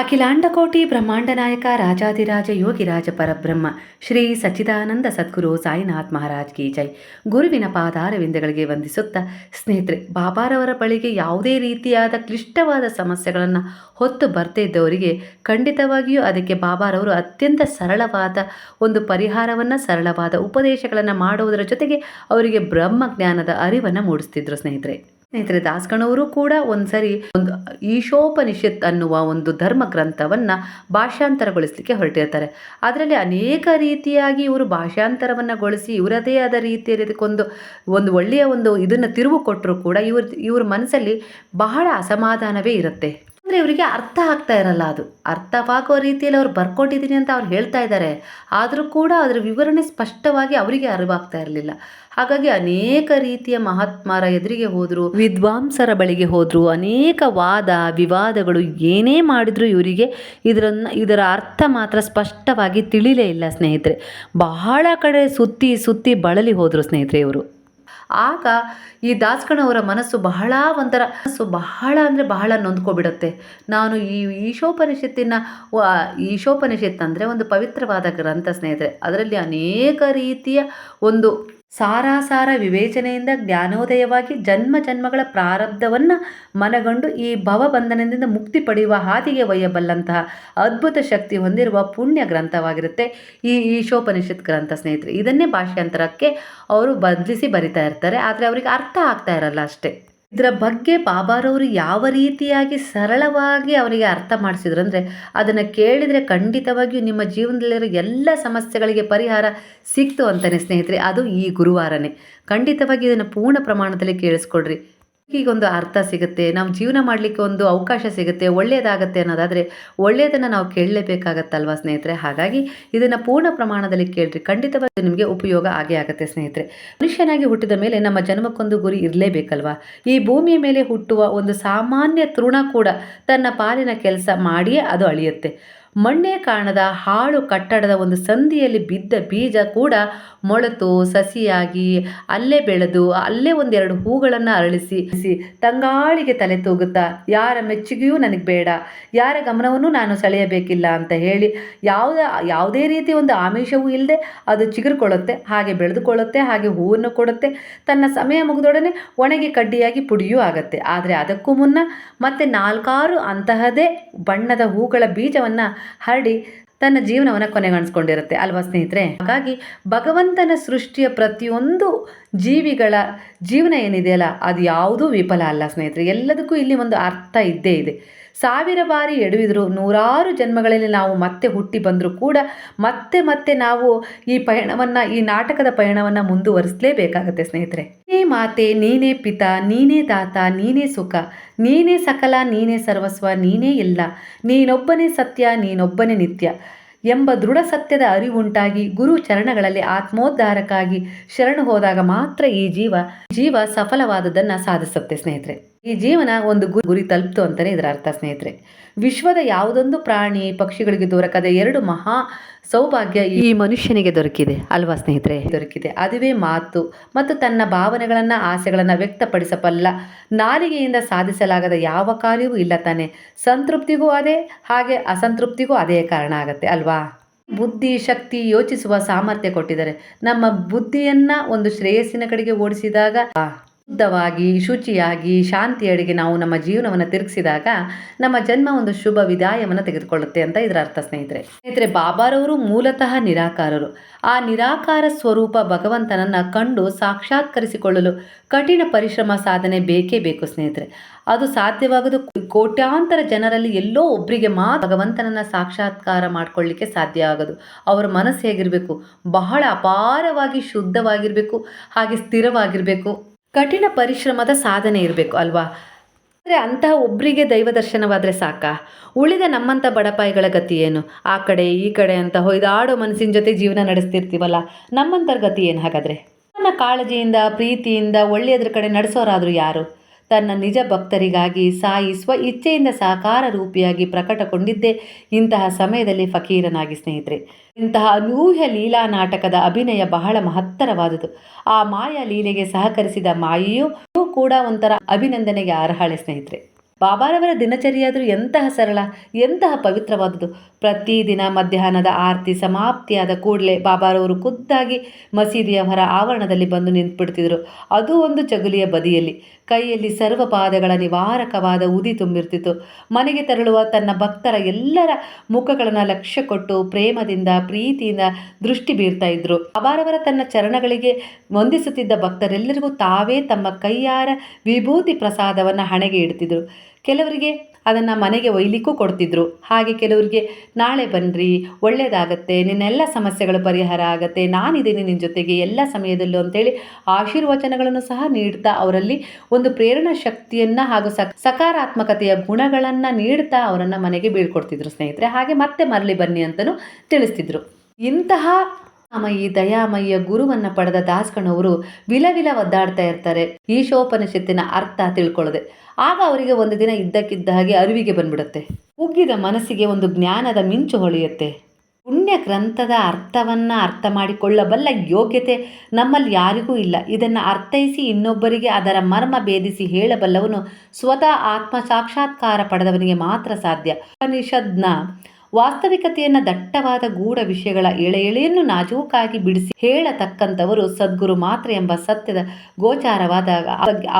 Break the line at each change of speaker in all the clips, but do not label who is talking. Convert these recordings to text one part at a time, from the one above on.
ಅಖಿಲಾಂಡಕೋಟಿ ಬ್ರಹ್ಮಾಂಡ ನಾಯಕ ರಾಜಾದಿರಾಜ ಯೋಗಿರಾಜ ಪರಬ್ರಹ್ಮ ಶ್ರೀ ಸಚ್ಚಿದಾನಂದ ಸದ್ಗುರು ಸಾಯಿನಾಥ್ ಮಹಾರಾಜ್ ಕಿ ಜೈ. ಗುರುವಿನ ಪಾದಾರವಿಂದಗಳಿಗೆ ವಂದಿಸುತ್ತಾ ಸ್ನೇಹಿತರೆ, ಬಾಬಾರವರ ಬಳಿಗೆ ಯಾವುದೇ ರೀತಿಯಾದ ಕ್ಲಿಷ್ಟವಾದ ಸಮಸ್ಯೆಗಳನ್ನು ಹೊತ್ತು ಬರ್ತಿದ್ದವರಿಗೆ ಖಂಡಿತವಾಗಿಯೂ ಅದಕ್ಕೆ ಬಾಬಾರವರು ಅತ್ಯಂತ ಸರಳವಾದ ಒಂದು ಪರಿಹಾರವನ್ನು, ಸರಳವಾದ ಉಪದೇಶಗಳನ್ನು ಮಾಡುವುದರ ಜೊತೆಗೆ ಅವರಿಗೆ ಬ್ರಹ್ಮಜ್ಞಾನದ ಅರಿವನ್ನು ಮೂಡಿಸ್ತಿದ್ರು ಸ್ನೇಹಿತರೆ. ಸ್ನೇಹಿತರೆ, ದಾಸ್ಕಣವರು ಕೂಡ ಒಂದ್ಸರಿ ಒಂದು ಈಶೋಪನಿಷತ್ ಅನ್ನುವ ಒಂದು ಧರ್ಮ ಗ್ರಂಥವನ್ನು ಭಾಷಾಂತರಗೊಳಿಸಲಿಕ್ಕೆ ಹೊರಟಿರ್ತಾರೆ. ಅದರಲ್ಲಿ ಅನೇಕ ರೀತಿಯಾಗಿ ಇವರು ಭಾಷಾಂತರವನ್ನುಗೊಳಿಸಿ ಇವರದೇ ಆದ ರೀತಿಯಲ್ಲಿ ಇದಕ್ಕೊಂದು ಒಂದು ಒಳ್ಳೆಯ ಒಂದು ಇದನ್ನು ತಿರುವು ಕೊಟ್ಟರು ಕೂಡ ಇವ್ರ ಇವ್ರ ಮನಸ್ಸಲ್ಲಿ ಬಹಳ ಅಸಮಾಧಾನವೇ ಇರುತ್ತೆ. ಅಂದರೆ ಇವರಿಗೆ ಅರ್ಥ ಆಗ್ತಾ ಇರಲ್ಲ ಅದು. ಅರ್ಥವಾಗುವ ರೀತಿಯಲ್ಲಿ ಅವ್ರು ಬರ್ಕೊಟ್ಟಿದ್ದೀನಿ ಅಂತ ಅವ್ರು ಹೇಳ್ತಾ ಇದ್ದಾರೆ. ಆದರೂ ಕೂಡ ಅದರ ವಿವರಣೆ ಸ್ಪಷ್ಟವಾಗಿ ಅವರಿಗೆ ಅರಿವಾಗ್ತಾ ಇರಲಿಲ್ಲ. ಹಾಗಾಗಿ ಅನೇಕ ರೀತಿಯ ಮಹಾತ್ಮರ ಎದುರಿಗೆ ಹೋದರು, ವಿದ್ವಾಂಸರ ಬಳಿಗೆ ಹೋದರು, ಅನೇಕ ವಾದ, ವಿವಾದಗಳು ಏನೇ ಮಾಡಿದ್ರು ಇವರಿಗೆ ಇದರನ್ನು, ಇದರ ಅರ್ಥ ಮಾತ್ರ ಸ್ಪಷ್ಟವಾಗಿ ತಿಳಿಲೇ ಇಲ್ಲ ಸ್ನೇಹಿತರೆ. ಬಹಳ ಕಡೆ ಸುತ್ತಿ ಸುತ್ತಿ ಬಳಲಿ ಹೋದರು ಸ್ನೇಹಿತರೆ ಇವರು. ಆಗ ಈ ದಾಸ್ಕಣವರ ಮನಸ್ಸು ಬಹಳ ಒಂಥರ, ಮನಸ್ಸು ಬಹಳ ಅಂದರೆ ಬಹಳ ನೊಂದ್ಕೊಬಿಡುತ್ತೆ. ನಾನು ಈ ಈಶೋಪನಿಷತ್ತಿನ ಈಶೋಪನಿಷತ್ ಅಂದರೆ ಒಂದು ಪವಿತ್ರವಾದ ಗ್ರಂಥ ಸ್ನೇಹಿತರೆ, ಅದರಲ್ಲಿ ಅನೇಕ ರೀತಿಯ ಒಂದು ಸಾರಾಸಾರ ವಿವೇಚನೆಯಿಂದ ಜ್ಞಾನೋದಯವಾಗಿ ಜನ್ಮ ಜನ್ಮಗಳ ಪ್ರಾರಬ್ಧವನ್ನು ಮನಗಂಡು ಈ ಭವಬಂಧನದಿಂದ ಮುಕ್ತಿ ಪಡೆಯುವ ಹಾದಿಗೆ ಒಯ್ಯಬಲ್ಲಂತಹ ಅದ್ಭುತ ಶಕ್ತಿ ಹೊಂದಿರುವ ಪುಣ್ಯ ಗ್ರಂಥವಾಗಿರುತ್ತೆ ಈ ಈಶೋಪನಿಷತ್ ಗ್ರಂಥ, ಸ್ನೇಹಿತರೆ. ಇದನ್ನೇ ಭಾಷಾಂತರಕ್ಕೆ ಅವರು ಬದಲಿಸಿ ಬರಿತಾ ಇರ್ತಾರೆ, ಆದರೆ ಅವರಿಗೆ ಅರ್ಥ ಆಗ್ತಾ ಇರಲ್ಲ ಅಷ್ಟೇ. ಇದರ ಬಗ್ಗೆ ಬಾಬಾರವರು ಯಾವ ರೀತಿಯಾಗಿ ಸರಳವಾಗಿ ಅವರಿಗೆ ಅರ್ಥ ಮಾಡಿಸಿದ್ರು ಅಂದರೆ ಅದನ್ನು ಕೇಳಿದರೆ ಖಂಡಿತವಾಗಿಯೂ ನಿಮ್ಮ ಜೀವನದಲ್ಲಿರೋ ಎಲ್ಲ ಸಮಸ್ಯೆಗಳಿಗೆ ಪರಿಹಾರ ಸಿಕ್ತು ಅಂತಲೇ ಸ್ನೇಹಿತರೆ, ಅದು ಈ ಗುರುವಾರನೇ. ಖಂಡಿತವಾಗಿ ಇದನ್ನು ಪೂರ್ಣ ಪ್ರಮಾಣದಲ್ಲಿ ಕೇಳಿಸ್ಕೊಡ್ರಿ ಈಗೊಂದು ಅರ್ಥ ಸಿಗುತ್ತೆ, ನಾವು ಜೀವನ ಮಾಡಲಿಕ್ಕೆ ಒಂದು ಅವಕಾಶ ಸಿಗುತ್ತೆ ಒಳ್ಳೆಯದಾಗತ್ತೆ ಅನ್ನೋದಾದರೆ ಒಳ್ಳೆಯದನ್ನು ನಾವು ಕೇಳಲೇಬೇಕಾಗತ್ತಲ್ವಾ ಸ್ನೇಹಿತರೆ? ಹಾಗಾಗಿ ಇದನ್ನು ಪೂರ್ಣ ಪ್ರಮಾಣದಲ್ಲಿ ಕೇಳ್ರಿ ಖಂಡಿತವಾಗಿ ನಿಮಗೆ ಉಪಯೋಗ ಆಗೇ ಆಗುತ್ತೆ ಸ್ನೇಹಿತರೆ. ಮನುಷ್ಯನಾಗಿ ಹುಟ್ಟಿದ ಮೇಲೆ ನಮ್ಮ ಜನ್ಮಕ್ಕೊಂದು ಗುರಿ ಇರಲೇಬೇಕಲ್ವಾ? ಈ ಭೂಮಿಯ ಮೇಲೆ ಹುಟ್ಟುವ ಒಂದು ಸಾಮಾನ್ಯ ತೃಣ ಕೂಡ ತನ್ನ ಪಾಲಿನ ಕೆಲಸ ಮಾಡಿಯೇ ಅದು ಅಳಿಯುತ್ತೆ. ಮಣ್ಣೇ ಕಾಣದ ಹಾಳು ಕಟ್ಟಡದ ಒಂದು ಸಂದಿಯಲ್ಲಿ ಬಿದ್ದ ಬೀಜ ಕೂಡ ಮೊಳೆತು ಸಸಿಯಾಗಿ ಅಲ್ಲೇ ಬೆಳೆದು ಅಲ್ಲೇ ಒಂದೆರಡು ಹೂಗಳನ್ನು ಅರಳಿಸಿ ತಂಗಾಳಿಗೆ ತಲೆ ತೂಗುತ್ತಾ, ಯಾರ ಮೆಚ್ಚುಗೆಯೂ ನನಗೆ ಬೇಡ, ಯಾರ ಗಮನವನ್ನು ನಾನು ಸೆಳೆಯಬೇಕಿಲ್ಲ ಅಂತ ಹೇಳಿ ಯಾವುದೇ ಯಾವುದೇ ರೀತಿ ಒಂದು ಆಮಿಷವೂ ಇಲ್ಲದೆ ಅದು ಚಿಗುರುಕೊಳ್ಳುತ್ತೆ, ಹಾಗೆ ಬೆಳೆದುಕೊಳ್ಳುತ್ತೆ, ಹಾಗೆ ಹೂವನ್ನು ಕೊಡುತ್ತೆ. ತನ್ನ ಸಮಯ ಮುಗಿದೊಡನೆ ಒಣಗಿ ಕಡ್ಡಿಯಾಗಿ ಪುಡಿಯೂ ಆಗುತ್ತೆ. ಆದರೆ ಅದಕ್ಕೂ ಮುನ್ನ ಮತ್ತೆ ನಾಲ್ಕಾರು ಅಂತಹದೇ ಬಣ್ಣದ ಹೂಗಳ ಬೀಜವನ್ನು ಹರಡಿ ತನ್ನ ಜೀವನವನ್ನು ಕೊನೆಗಾಣಿಸ್ಕೊಂಡಿರುತ್ತೆ, ಅಲ್ವಾ ಸ್ನೇಹಿತರೆ? ಹಾಗಾಗಿ ಭಗವಂತನ ಸೃಷ್ಟಿಯ ಪ್ರತಿಯೊಂದು ಜೀವಿಗಳ ಜೀವನ ಏನಿದೆಯಲ್ಲ, ಅದು ಯಾವುದೂ ವಿಫಲ ಅಲ್ಲ ಸ್ನೇಹಿತರೆ. ಎಲ್ಲದಕ್ಕೂ ಇಲ್ಲಿ ಒಂದು ಅರ್ಥ ಇದ್ದೇ ಇದೆ. ಸಾವಿರ ಬಾರಿ ಎಡವಿದ್ರು, ನೂರಾರು ಜನ್ಮಗಳಲ್ಲಿ ನಾವು ಮತ್ತೆ ಹುಟ್ಟಿ ಬಂದರೂ ಕೂಡ ಮತ್ತೆ ಮತ್ತೆ ನಾವು ಈ ಪಯಣವನ್ನು, ಈ ನಾಟಕದ ಪಯಣವನ್ನು ಮುಂದುವರಿಸಲೇಬೇಕಾಗತ್ತೆ ಸ್ನೇಹಿತರೆ. ನೀ ಮಾತೆ, ನೀನೇ ಪಿತ, ನೀನೇ ದಾತ, ನೀನೇ ಸುಖ, ನೀನೇ ಸಕಲ, ನೀನೇ ಸರ್ವಸ್ವ, ನೀನೇ ಎಲ್ಲ, ನೀನೊಬ್ಬನೇ ಸತ್ಯ, ನೀನೊಬ್ಬನೇ ನಿತ್ಯ. ಎಂಬ ದೃಢ ಸತ್ಯದ ಅರಿವುಂಟಾಗಿ ಗುರು ಚರಣಗಳಲ್ಲಿ ಆತ್ಮೋದ್ಧಾರಕ್ಕಾಗಿ ಶರಣು ಹೋದಾಗ ಮಾತ್ರ ಈ ಜೀವ ಜೀವ ಸಫಲವಾದದನ್ನು ಸಾಧಿಸುತ್ತೆ ಸ್ನೇಹಿತರೆ. ಈ ಜೀವನ ಒಂದು ಗುರಿ ತಲುಪ್ತು ಅಂತಲೇ ಇದರ ಅರ್ಥ ಸ್ನೇಹಿತರೆ. ವಿಶ್ವದ ಯಾವುದೊಂದು ಪ್ರಾಣಿ ಪಕ್ಷಿಗಳಿಗೆ ದೊರಕದ ಎರಡು ಮಹಾ ಸೌಭಾಗ್ಯ ಈ ಮನುಷ್ಯನಿಗೆ ದೊರಕಿದೆ ಅಲ್ವಾ ಸ್ನೇಹಿತರೆ? ದೊರಕಿದೆ. ಅದುವೇ ಮಾತು. ಮತ್ತು ತನ್ನ ಭಾವನೆಗಳನ್ನು ಆಸೆಗಳನ್ನು ವ್ಯಕ್ತಪಡಿಸಬಲ್ಲ ನಾಲಿಗೆಯಿಂದ ಸಾಧಿಸಲಾಗದ ಯಾವ ಕಾರ್ಯವೂ ಇಲ್ಲ ತಾನೆ. ಸಂತೃಪ್ತಿಗೂ ಅದೇ ಹಾಗೆ ಅಸಂತೃಪ್ತಿಗೂ ಅದೇ ಕಾರಣ ಆಗುತ್ತೆ ಅಲ್ವಾ? ಬುದ್ಧಿ ಶಕ್ತಿ ಯೋಚಿಸುವ ಸಾಮರ್ಥ್ಯ ಕೊಟ್ಟಿದ್ದಾರೆ. ನಮ್ಮ ಬುದ್ಧಿಯನ್ನ ಒಂದು ಶ್ರೇಯಸ್ಸಿನ ಕಡೆಗೆ ಓಡಿಸಿದಾಗ ಶುದ್ಧವಾಗಿ, ಶುಚಿಯಾಗಿ ಶಾಂತಿಯಡೆಗೆ ನಾವು ನಮ್ಮ ಜೀವನವನ್ನು ತಿರುಗಿಸಿದಾಗ ನಮ್ಮ ಜನ್ಮ ಒಂದು ಶುಭ ವಿದಾಯವನ್ನು ತೆಗೆದುಕೊಳ್ಳುತ್ತೆ ಅಂತ ಇದರ ಅರ್ಥ, ಸ್ನೇಹಿತರೆ. ಸ್ನೇಹಿತರೆ, ಬಾಬಾರವರು ಮೂಲತಃ ನಿರಾಕಾರರು. ಆ ನಿರಾಕಾರ ಸ್ವರೂಪ ಭಗವಂತನನ್ನು ಕಂಡು ಸಾಕ್ಷಾತ್ಕರಿಸಿಕೊಳ್ಳಲು ಕಠಿಣ ಪರಿಶ್ರಮ ಸಾಧನೆ ಬೇಕೇ ಬೇಕು, ಸ್ನೇಹಿತರೆ. ಅದು ಸಾಧ್ಯವಾಗೋದು ಕೋಟ್ಯಾಂತರ ಜನರಲ್ಲಿ ಎಲ್ಲೋ ಒಬ್ಬರಿಗೆ ಮಾತ್ರ ಭಗವಂತನನ್ನು ಸಾಕ್ಷಾತ್ಕಾರ ಮಾಡ್ಕೊಳ್ಳಿಕ್ಕೆ ಸಾಧ್ಯ ಆಗೋದು. ಅವರ ಮನಸ್ಸು ಹೇಗಿರಬೇಕು? ಬಹಳ ಅಪಾರವಾಗಿ ಶುದ್ಧವಾಗಿರಬೇಕು, ಹಾಗೆ ಸ್ಥಿರವಾಗಿರಬೇಕು. ಕಠಿಣ ಪರಿಶ್ರಮದ ಸಾಧನೆ ಇರಬೇಕು ಅಲ್ವಾ? ಆದರೆ ಅಂತಹ ಒಬ್ಬರಿಗೆ ದೈವ ದರ್ಶನವಾದರೆ ಸಾಕಾ. ಉಳಿದ ನಮ್ಮಂಥ ಬಡಪಾಯಿಗಳ ಗತಿ ಏನು? ಆ ಕಡೆ, ಈ ಕಡೆ ಅಂತ ಹೊಯ್ದಾಡೋ ಮನಸ್ಸಿನ ಜೊತೆ ಜೀವನ ನಡೆಸ್ತಿರ್ತೀವಲ್ಲ ನಮ್ಮಂಥರ ಗತಿ ಏನು ಹಾಗಾದರೆ? ನನ್ನ ಕಾಳಜಿಯಿಂದ, ಪ್ರೀತಿಯಿಂದ, ಒಳ್ಳೆಯದ್ರ ಕಡೆ ನಡೆಸೋರಾದರೂ ಯಾರು? ತನ್ನ ನಿಜ ಭಕ್ತರಿಗಾಗಿ ಸಾಯಿ ಸ್ವ ಇಚ್ಛೆಯಿಂದ ಸಾಕಾರ ರೂಪಿಯಾಗಿ ಪ್ರಕಟಗೊಂಡಿದ್ದೇ. ಇಂತಹ ಸಮಯದಲ್ಲಿ ಫಕೀರನಾಗಿ ಸ್ನೇಹಿತರೆ, ಇಂತಹ ಅನೂಹ್ಯ ಲೀಲಾ ನಾಟಕದ ಅಭಿನಯ ಬಹಳ ಮಹತ್ತರವಾದುದು ಆ ಮಾಯಾ ಲೀಲೆಗೆ ಸಹಕರಿಸಿದ ಮಾಯೆಯೂ ಕೂಡ ಒಂಥರ ಅಭಿನಂದನೆಗೆ ಅರ್ಹಳೆ ಸ್ನೇಹಿತರೆ. ಬಾಬಾರವರ ದಿನಚರಿಯಾದರೂ ಎಂತಹ ಸರಳ, ಎಂತಹ ಪವಿತ್ರವಾದದ್ದು ಪ್ರತಿದಿನ ಮಧ್ಯಾಹ್ನದ ಆರತಿ ಸಮಾಪ್ತಿಯಾದ ಕೂಡಲೇ ಬಾಬಾರವರು ಖುದ್ದಾಗಿ ಮಸೀದಿಯ ಹೊರ ಆವರಣದಲ್ಲಿ ಬಂದು ನಿಂತುಬಿಡ್ತಿದ್ರು. ಅದು ಒಂದು ಚಗುಲಿಯ ಬದಿಯಲ್ಲಿ. ಕೈಯಲ್ಲಿ ಸರ್ವ ಪಾದಗಳ ನಿವಾರಕವಾದ ಉದಿ ತುಂಬಿರ್ತಿತ್ತು. ಮನೆಗೆ ತೆರಳುವ ತನ್ನ ಭಕ್ತರ ಎಲ್ಲರ ಮುಖಗಳನ್ನು ಲಕ್ಷ್ಯ ಕೊಟ್ಟು ಪ್ರೇಮದಿಂದ, ಪ್ರೀತಿಯಿಂದ ದೃಷ್ಟಿ ಬೀರ್ತಾ ಇದ್ರು. ಬಾಬಾರವರ ತನ್ನ ಚರಣಗಳಿಗೆ ವಂದಿಸುತ್ತಿದ್ದ ಭಕ್ತರೆಲ್ಲರಿಗೂ ತಾವೇ ತಮ್ಮ ಕೈಯಾರ ವಿಭೂತಿ ಪ್ರಸಾದವನ್ನು ಹಣೆಗೆ ಇಡ್ತಿದ್ರು. ಕೆಲವರಿಗೆ ಅದನ್ನು ಮನೆಗೆ ಒಯ್ಲಿಕ್ಕೂ ಕೊಡ್ತಿದ್ರು. ಹಾಗೆ ಕೆಲವರಿಗೆ, ನಾಳೆ ಬನ್ನಿರಿ ಒಳ್ಳೆಯದಾಗತ್ತೆ ನಿನ್ನೆಲ್ಲ ಸಮಸ್ಯೆಗಳು ಪರಿಹಾರ ಆಗತ್ತೆ, ನಾನಿದ್ದೀನಿ ನಿನ್ನ ಜೊತೆಗೆ ಎಲ್ಲ ಸಮಯದಲ್ಲೂ ಅಂತೇಳಿ ಆಶೀರ್ವಚನಗಳನ್ನು ಸಹ ನೀಡ್ತಾ ಅವರಲ್ಲಿ ಒಂದು ಪ್ರೇರಣಾ ಶಕ್ತಿಯನ್ನು ಹಾಗೂ ಸಕ್, ಸಕಾರಾತ್ಮಕತೆಯ ಗುಣಗಳನ್ನು ನೀಡ್ತಾ ಅವರನ್ನು ಮನೆಗೆ ಬೀಳ್ಕೊಡ್ತಿದ್ರು ಸ್ನೇಹಿತರೆ. ಹಾಗೆ ಮತ್ತೆ ಮರಳಿ ಬನ್ನಿ ಅಂತಲೂ ತಿಳಿಸ್ತಿದ್ರು. ಇಂತಹ ಈ ದಯಾಮಯಿಯ ಗುರುವನ್ನ ಪಡೆದ ದಾಸ್ಕಣವರು ವಿಲವಿಲ ಒದ್ದಾಡ್ತಾ ಇರ್ತಾರೆ. ಈಶೋಪನಿಷತ್ತಿನ ಅರ್ಥ ತಿಳ್ಕೊಳ್ಳದೆ. ಆಗ ಅವರಿಗೆ ಒಂದು ದಿನ ಇದ್ದಕ್ಕಿದ್ದ ಹಾಗೆ ಅರಿವಿಗೆ ಬಂದ್ಬಿಡುತ್ತೆ. ಉಗ್ಗಿದ ಮನಸ್ಸಿಗೆ ಒಂದು ಜ್ಞಾನದ ಮಿಂಚು ಹೊಳೆಯುತ್ತೆ. ಪುಣ್ಯ ಗ್ರಂಥದ ಅರ್ಥವನ್ನು ಅರ್ಥ ಮಾಡಿಕೊಳ್ಳಬಲ್ಲ ಯೋಗ್ಯತೆ ನಮ್ಮಲ್ಲಿ ಯಾರಿಗೂ ಇಲ್ಲ. ಇದನ್ನು ಅರ್ಥೈಸಿ ಇನ್ನೊಬ್ಬರಿಗೆ ಅದರ ಮರ್ಮ ಭೇದಿಸಿ ಹೇಳಬಲ್ಲವನು ಸ್ವತಃ ಆತ್ಮ ಸಾಕ್ಷಾತ್ಕಾರ ಪಡೆದವನಿಗೆ ಮಾತ್ರ ಸಾಧ್ಯ. ಉಪನಿಷದ್ನ ವಾಸ್ತವಿಕತೆಯನ್ನು ದಟ್ಟವಾದ ಗೂಢ ವಿಷಯಗಳ ಎಳೆ ಎಳೆಯನ್ನು ನಾಜೂಕಾಗಿ ಬಿಡಿಸಿ ಹೇಳತಕ್ಕಂಥವರು ಸದ್ಗುರು ಮಾತ್ರ ಎಂಬ ಸತ್ಯದ ಗೋಚಾರವಾದಾಗ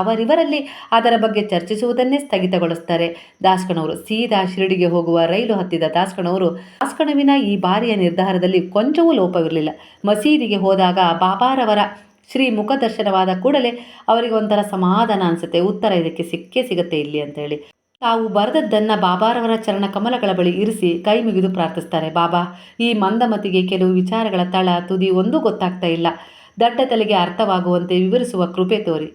ಅವರಿವರಲ್ಲಿ ಅದರ ಬಗ್ಗೆ ಚರ್ಚಿಸುವುದನ್ನೇ ಸ್ಥಗಿತಗೊಳಿಸ್ತಾರೆ. ದಾಸ್ಕಣವರು ಸೀದಾ ಶಿರಡಿಗೆ ಹೋಗುವ ರೈಲು ಹತ್ತಿದ ದಾಸ್ಕಣವರು, ದಾಸ್ಕಣವಿನ ಈ ಬಾರಿಯ ನಿರ್ಧಾರದಲ್ಲಿ ಕೊಂಚವೂ ಲೋಪವಿರಲಿಲ್ಲ. ಮಸೀದಿಗೆ ಹೋದಾಗ ಬಾಬಾರವರ ಶ್ರೀ ಮುಖದರ್ಶನವಾದ ಕೂಡಲೇ ಅವರಿಗೆ ಒಂಥರ ಸಮಾಧಾನ ಅನಿಸುತ್ತೆ. ಉತ್ತರ ಇದಕ್ಕೆ ಸಿಕ್ಕೇ ಸಿಗುತ್ತೆ ಇಲ್ಲಿ ಅಂತ ಹೇಳಿ ತಾವು ಬರೆದದ್ದನ್ನು ಬಾಬಾರವರ ಚರಣ ಕಮಲಗಳ ಬಳಿ ಇರಿಸಿ ಕೈ ಮುಗಿದು ಪ್ರಾರ್ಥಿಸ್ತಾರೆ, ಬಾಬಾ, ಈ ಮಂದಮತಿಗೆ ಕೆಲವು ವಿಚಾರಗಳ ತಳ ತುದಿ ಒಂದೂ ಗೊತ್ತಾಗ್ತಾ ಇಲ್ಲ. ದಡ್ಡ ತಲೆಗೆ ಅರ್ಥವಾಗುವಂತೆ ವಿವರಿಸುವ ಕೃಪೆ ತೋರಿ.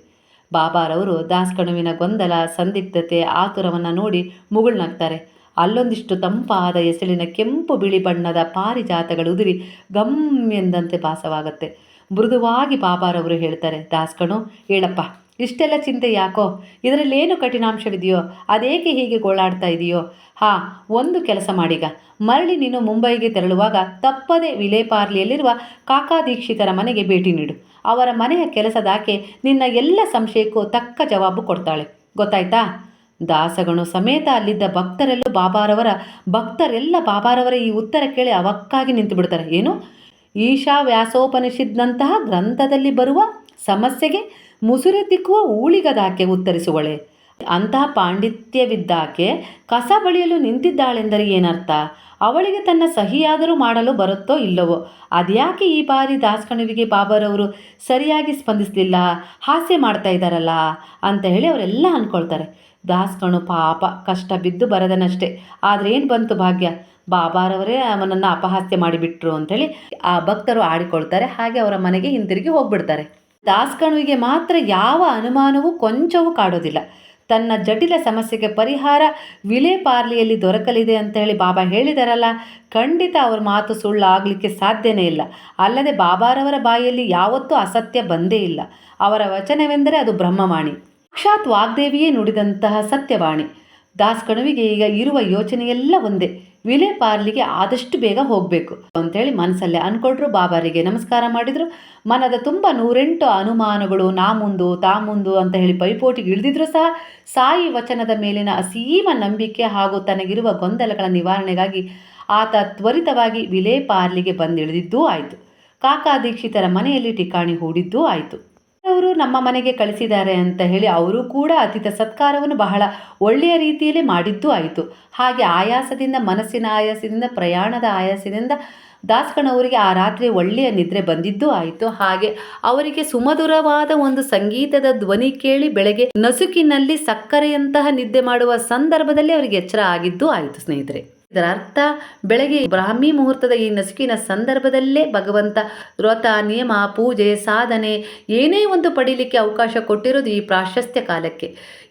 ಬಾಬಾರವರು ದಾಸ್ಕಣುವಿನ ಗೊಂದಲ, ಸಂದಿಗ್ಧತೆ, ಆತುರವನ್ನು ನೋಡಿ ಮುಗುಳ್ನಾಗ್ತಾರೆ. ಅಲ್ಲೊಂದಿಷ್ಟು ತಂಪಾದ ಎಸಳಿನ ಕೆಂಪು ಬಿಳಿ ಬಣ್ಣದ ಪಾರಿಜಾತಗಳು ಉದುರಿ ಗಮ್ ಎಂದಂತೆ ಭಾಸವಾಗುತ್ತೆ. ಮೃದುವಾಗಿ ಬಾಬಾರವರು ಹೇಳ್ತಾರೆ ದಾಸ್ಕಣು ಹೇಳಪ್ಪ. ಇಷ್ಟೆಲ್ಲ ಚಿಂತೆ ಯಾಕೋ? ಇದರಲ್ಲಿ ಏನು ಕಠಿಣಾಂಶವಿದೆಯೋ? ಅದೇಕೆ ಹೀಗೆ ಗೋಳಾಡ್ತಾ ಇದೆಯೋ? ಹಾ, ಒಂದು ಕೆಲಸ ಮಾಡೀಗ. ಮರಳಿ ನೀನು ಮುಂಬೈಗೆ ತೆರಳುವಾಗ ತಪ್ಪದೆ ವಿಲೇಪಾರ್ಲಿಯಲ್ಲಿರುವ ಕಾಕಾ ದೀಕ್ಷಿತರ ಮನೆಗೆ ಭೇಟಿ ನೀಡು. ಅವರ ಮನೆಯ ಕೆಲಸದಾಕೆ ನಿನ್ನ ಎಲ್ಲ ಸಂಶಯಕ್ಕೂ ತಕ್ಕ ಜವಾಬು ಕೊಡ್ತಾಳೆ. ಗೊತ್ತಾಯ್ತಾ? ದಾಸಗಣು ಸಮೇತ ಅಲ್ಲಿದ್ದ ಭಕ್ತರೆಲ್ಲೂ ಬಾಬಾರವರ, ಭಕ್ತರೆಲ್ಲ ಬಾಬಾರವರ ಈ ಉತ್ತರ ಕೇಳಿ ಅವಕ್ಕಾಗಿ ನಿಂತು ಬಿಡ್ತಾರೆ ಏನು? ಈಶಾ ವ್ಯಾಸೋಪನಿಷಿದ್ನಂತಹ ಗ್ರಂಥದಲ್ಲಿ ಬರುವ ಸಮಸ್ಯೆಗೆ ಮುಸುರೆ ತಿಕ್ಕುವ ಊಳಿಗದಾಕೆ ಉತ್ತರಿಸುವಳೆ. ಅಂತಹ ಪಾಂಡಿತ್ಯವಿದ್ದಾಕೆ ಕಸ ಬಳಿಯಲು ನಿಂತಿದ್ದಾಳೆಂದರೆ ಏನರ್ಥ? ಅವಳಿಗೆ ತನ್ನ ಸಹಿಯಾದರೂ ಮಾಡಲು ಬರುತ್ತೋ ಇಲ್ಲವೋ? ಅದ್ಯಾಕೆ ಈ ಬಾರಿ ದಾಸ್ಕಣಿವಿಗೆ ಬಾಬರವರು ಸರಿಯಾಗಿ ಸ್ಪಂದಿಸಲಿಲ್ಲ? ಹಾಸ್ಯ ಮಾಡ್ತಾ ಇದ್ದಾರಲ್ಲ? ಅಂತ ಹೇಳಿ ಅವರೆಲ್ಲ ಅಂದ್ಕೊಳ್ತಾರೆ ದಾಸ್ಕಣು ಪಾಪ ಕಷ್ಟ ಬಿದ್ದು ಬರದನಷ್ಟೇ. ಆದರೆ ಏನು ಬಂತು ಭಾಗ್ಯ? ಬಾಬಾರವರೇ ಅವನನ್ನು ಅಪಹಾಸ್ಯ ಮಾಡಿಬಿಟ್ರು ಅಂಥೇಳಿ ಆ ಭಕ್ತರು ಆಡಿಕೊಳ್ತಾರೆ. ಹಾಗೆ ಅವರ ಮನೆಗೆ ಹಿಂತಿರುಗಿ ಹೋಗ್ಬಿಡ್ತಾರೆ. ದಾಸ್ಕಣುವಿಗೆ ಮಾತ್ರ ಯಾವ ಅನುಮಾನವೂ ಕೊಂಚವೂ ಕಾಡೋದಿಲ್ಲ. ತನ್ನ ಜಟಿಲ ಸಮಸ್ಯೆಗೆ ಪರಿಹಾರ ವಿಲೇಪಾರ್ಲಿಯಲ್ಲಿ ದೊರಕಲಿದೆ ಅಂತ ಹೇಳಿ ಬಾಬಾ ಹೇಳಿದಾರಲ್ಲ, ಖಂಡಿತ ಅವ್ರ ಮಾತು ಸುಳ್ಳು ಆಗಲಿಕ್ಕೆ ಸಾಧ್ಯನೇ ಇಲ್ಲ. ಅಲ್ಲದೆ ಬಾಬಾರವರ ಬಾಯಲ್ಲಿ ಯಾವತ್ತೂ ಅಸತ್ಯ ಬಂದೇ ಇಲ್ಲ. ಅವರ ವಚನವೆಂದರೆ ಅದು ಬ್ರಹ್ಮವಾಣಿ. ಸಾಕ್ಷಾತ್ ವಾಗ್ದೇವಿಯೇ ನುಡಿದಂತಹ ಸತ್ಯವಾಣಿ. ದಾಸ್ಕಣುವಿಗೆ ಈಗ ಇರುವ ಯೋಚನೆಯೆಲ್ಲ ಒಂದೇ. ವಿಲೇಪಾರ್ಲಿಗೆ ಆದಷ್ಟು ಬೇಗ ಹೋಗಬೇಕು ಅಂತೇಳಿ ಮನಸ್ಸಲ್ಲೇ ಅನ್ಕೊಂಡ್ರು ಬಾಬಾರಿಗೆ. ನಮಸ್ಕಾರ ಮಾಡಿದರು. ಮನದ ತುಂಬ ನೂರೆಂಟು ಅನುಮಾನಗಳು ನಾ ಮುಂದು ತಾ ಮುಂದು ಅಂತ ಹೇಳಿ ಪೈಪೋಟಿಗೆ ಇಳಿದಿದ್ರು ಸಹ ಸಾಯಿ ವಚನದ ಮೇಲಿನ ಅಸೀಮ ನಂಬಿಕೆ ಹಾಗೂ ತನಗಿರುವ ಗೊಂದಲಗಳ ನಿವಾರಣೆಗಾಗಿ ಆತ ತ್ವರಿತವಾಗಿ ವಿಲೇಪಾರ್ಲಿಗೆ ಬಂದಿಳಿದಿದ್ದೂ ಆಯಿತು. ಕಾಕಾ ದೀಕ್ಷಿತರ ಮನೆಯಲ್ಲಿ ಠಿಕಾಣಿ ಹೂಡಿದ್ದೂ ಆಯಿತು. ಅವರು ನಮ್ಮ ಮನೆಗೆ ಕಳಿಸಿದ್ದಾರೆ ಅಂತ ಹೇಳಿ ಅವರು ಕೂಡ ಅತಿಥ ಸತ್ಕಾರವನ್ನು ಬಹಳ ಒಳ್ಳೆಯ ರೀತಿಯಲ್ಲಿ ಮಾಡಿದ್ದು ಆಯಿತು. ಹಾಗೆ ಆಯಾಸದಿಂದ, ಮನಸ್ಸಿನ ಆಯಾಸದಿಂದ, ಪ್ರಯಾಣದ ಆಯಾಸದಿಂದ ದಾಸ್ಕಣವರಿಗೆ ಆ ರಾತ್ರಿ ಒಳ್ಳೆಯ ನಿದ್ರೆ ಬಂದಿದ್ದು ಆಯಿತು. ಹಾಗೆ ಅವರಿಗೆ ಸುಮಧುರವಾದ ಒಂದು ಸಂಗೀತದ ಧ್ವನಿ ಕೇಳಿ ಬೆಳಗ್ಗೆ ನಸುಕಿನಲ್ಲಿ ಸಕ್ಕರೆಯಂತಹ ನಿದ್ದೆ ಮಾಡುವ ಸಂದರ್ಭದಲ್ಲಿ ಅವರಿಗೆ ಎಚ್ಚರ ಆಗಿದ್ದು ಆಯಿತು ಸ್ನೇಹಿತರೆ. ಇದರ ಅರ್ಥ ಬೆಳಗ್ಗೆ ಬ್ರಾಹ್ಮಿ ಮುಹೂರ್ತದ ಈ ನಸುಕಿನ ಸಂದರ್ಭದಲ್ಲೇ ಭಗವಂತ ವ್ರತ, ನಿಯಮ, ಪೂಜೆ, ಸಾಧನೆ ಏನೇ ಒಂದು ಪಡೀಲಿಕ್ಕೆ ಅವಕಾಶ ಕೊಟ್ಟಿರೋದು ಈ ಪ್ರಾಶಸ್ತ್ಯ ಕಾಲಕ್ಕೆ.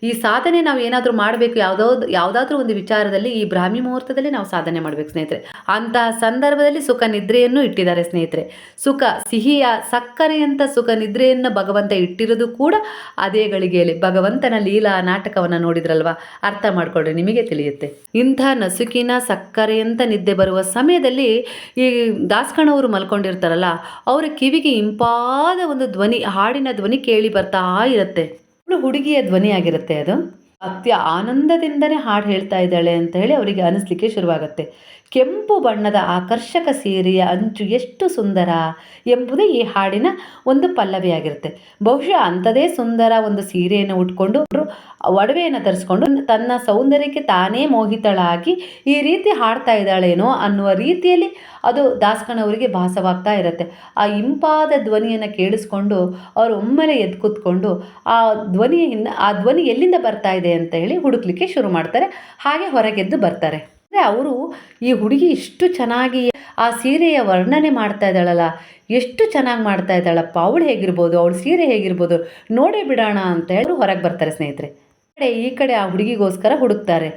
ಈ ಸಾಧನೆ ನಾವು ಏನಾದರೂ ಮಾಡಬೇಕು, ಯಾವುದೋ, ಯಾವುದಾದ್ರೂ ಒಂದು ವಿಚಾರದಲ್ಲಿ ಈ ಬ್ರಾಹ್ಮಿ ಮುಹೂರ್ತದಲ್ಲಿ ನಾವು ಸಾಧನೆ ಮಾಡಬೇಕು ಸ್ನೇಹಿತರೆ. ಅಂತಹ ಸಂದರ್ಭದಲ್ಲಿ ಸುಖ ನಿದ್ರೆಯನ್ನು ಇಟ್ಟಿದ್ದಾರೆ ಸ್ನೇಹಿತರೆ. ಸುಖ, ಸಿಹಿಯ ಸಕ್ಕರೆಯಂಥ ಸುಖ ನಿದ್ರೆಯನ್ನು ಭಗವಂತ ಇಟ್ಟಿರೋದು ಕೂಡ ಅದೇ ಗಳಿಗೆಯಲ್ಲಿ. ಭಗವಂತನ ಲೀಲಾ ನಾಟಕವನ್ನು ನೋಡಿದ್ರಲ್ವಾ? ಅರ್ಥ ಮಾಡ್ಕೊಳ್ರಿ, ನಿಮಗೆ ತಿಳಿಯುತ್ತೆ. ಇಂಥ ನಸುಕಿನ ಸಕ್ಕರೆಯಂತ ನಿದ್ದೆ ಬರುವ ಸಮಯದಲ್ಲಿ ಈ ದಾಸ್ಕಣವರು ಮಲ್ಕೊಂಡಿರ್ತಾರಲ್ಲ, ಅವರ ಕಿವಿಗೆ ಇಂಪಾದ ಒಂದು ಧ್ವನಿ, ಹಾಡಿನ ಧ್ವನಿ ಕೇಳಿ ಬರ್ತಾ ಇರುತ್ತೆ. ಹುಡುಗಿಯ ಧ್ವನಿ ಆಗಿರುತ್ತೆ ಅದು. ಅತ್ಯ ಆನಂದದಿಂದನೇ ಹಾಡು ಹೇಳ್ತಾ ಇದ್ದಾಳೆ ಅಂತ ಹೇಳಿ ಅವರಿಗೆ ಅನಿಸ್ಲಿಕ್ಕೆ ಶುರುವಾಗುತ್ತೆ. ಕೆಂಪು ಬಣ್ಣದ ಆಕರ್ಷಕ ಸೀರೆಯ ಅಂಚು ಎಷ್ಟು ಸುಂದರ ಎಂಬುದೇ ಈ ಹಾಡಿನ ಒಂದು ಪಲ್ಲವಿಯಾಗಿರುತ್ತೆ. ಬಹುಶಃ ಅಂಥದೇ ಸುಂದರ ಒಂದು ಸೀರೆಯನ್ನು ಉಟ್ಕೊಂಡು ಒಡವೆಯನ್ನು ಧರಿಸ್ಕೊಂಡು ತನ್ನ ಸೌಂದರ್ಯಕ್ಕೆ ತಾನೇ ಮೋಹಿತಳಾಗಿ ಈ ರೀತಿ ಹಾಡ್ತಾ ಇದ್ದಾಳೇನೋ ಅನ್ನುವ ರೀತಿಯಲ್ಲಿ ಅದು ದಾಸ್ಕಣ್ಣವರಿಗೆ ಭಾಸವಾಗ್ತಾ ಇರುತ್ತೆ. ಆ ಇಂಪಾದ ಧ್ವನಿಯನ್ನು ಕೇಳಿಸ್ಕೊಂಡು ಅವರು ಒಮ್ಮೆಲೆ ಎದ್ದು ಕೂತ್ಕೊಂಡು ಆ ಧ್ವನಿಯಿಂದ, ಆ ಧ್ವನಿ ಎಲ್ಲಿಂದ ಬರ್ತಾ ಇದೆ ಅಂತ ಹೇಳಿ ಹುಡುಕ್ಲಿಕ್ಕೆ ಶುರು ಮಾಡ್ತಾರೆ. ಹಾಗೆ ಹೊರಗೆದ್ದು ಬರ್ತಾರೆ. ಅವರು ಈ ಹುಡುಗಿ ಇಷ್ಟು ಚೆನ್ನಾಗಿ ಆ ಸೀರೆಯ ವರ್ಣನೆ ಮಾಡ್ತಾ ಇದ್ದಾಳಲ್ಲ, ಎಷ್ಟು ಚೆನ್ನಾಗಿ ಮಾಡ್ತಾ ಇದ್ದಾಳಪ್ಪ, ಅವಳು ಹೇಗಿರ್ಬೋದು, ಅವಳು ಸೀರೆ ಹೇಗಿರ್ಬೋದು, ನೋಡೇ ಬಿಡೋಣ ಅಂತ ಹೇಳಿ ಹೊರಗೆ ಬರ್ತಾರೆ ಸ್ನೇಹಿತರೆ. ಕಡೆ, ಈ ಕಡೆ ಆ ಹುಡುಗಿಗೋಸ್ಕರ ಹುಡುಕ್ತಾರೆ.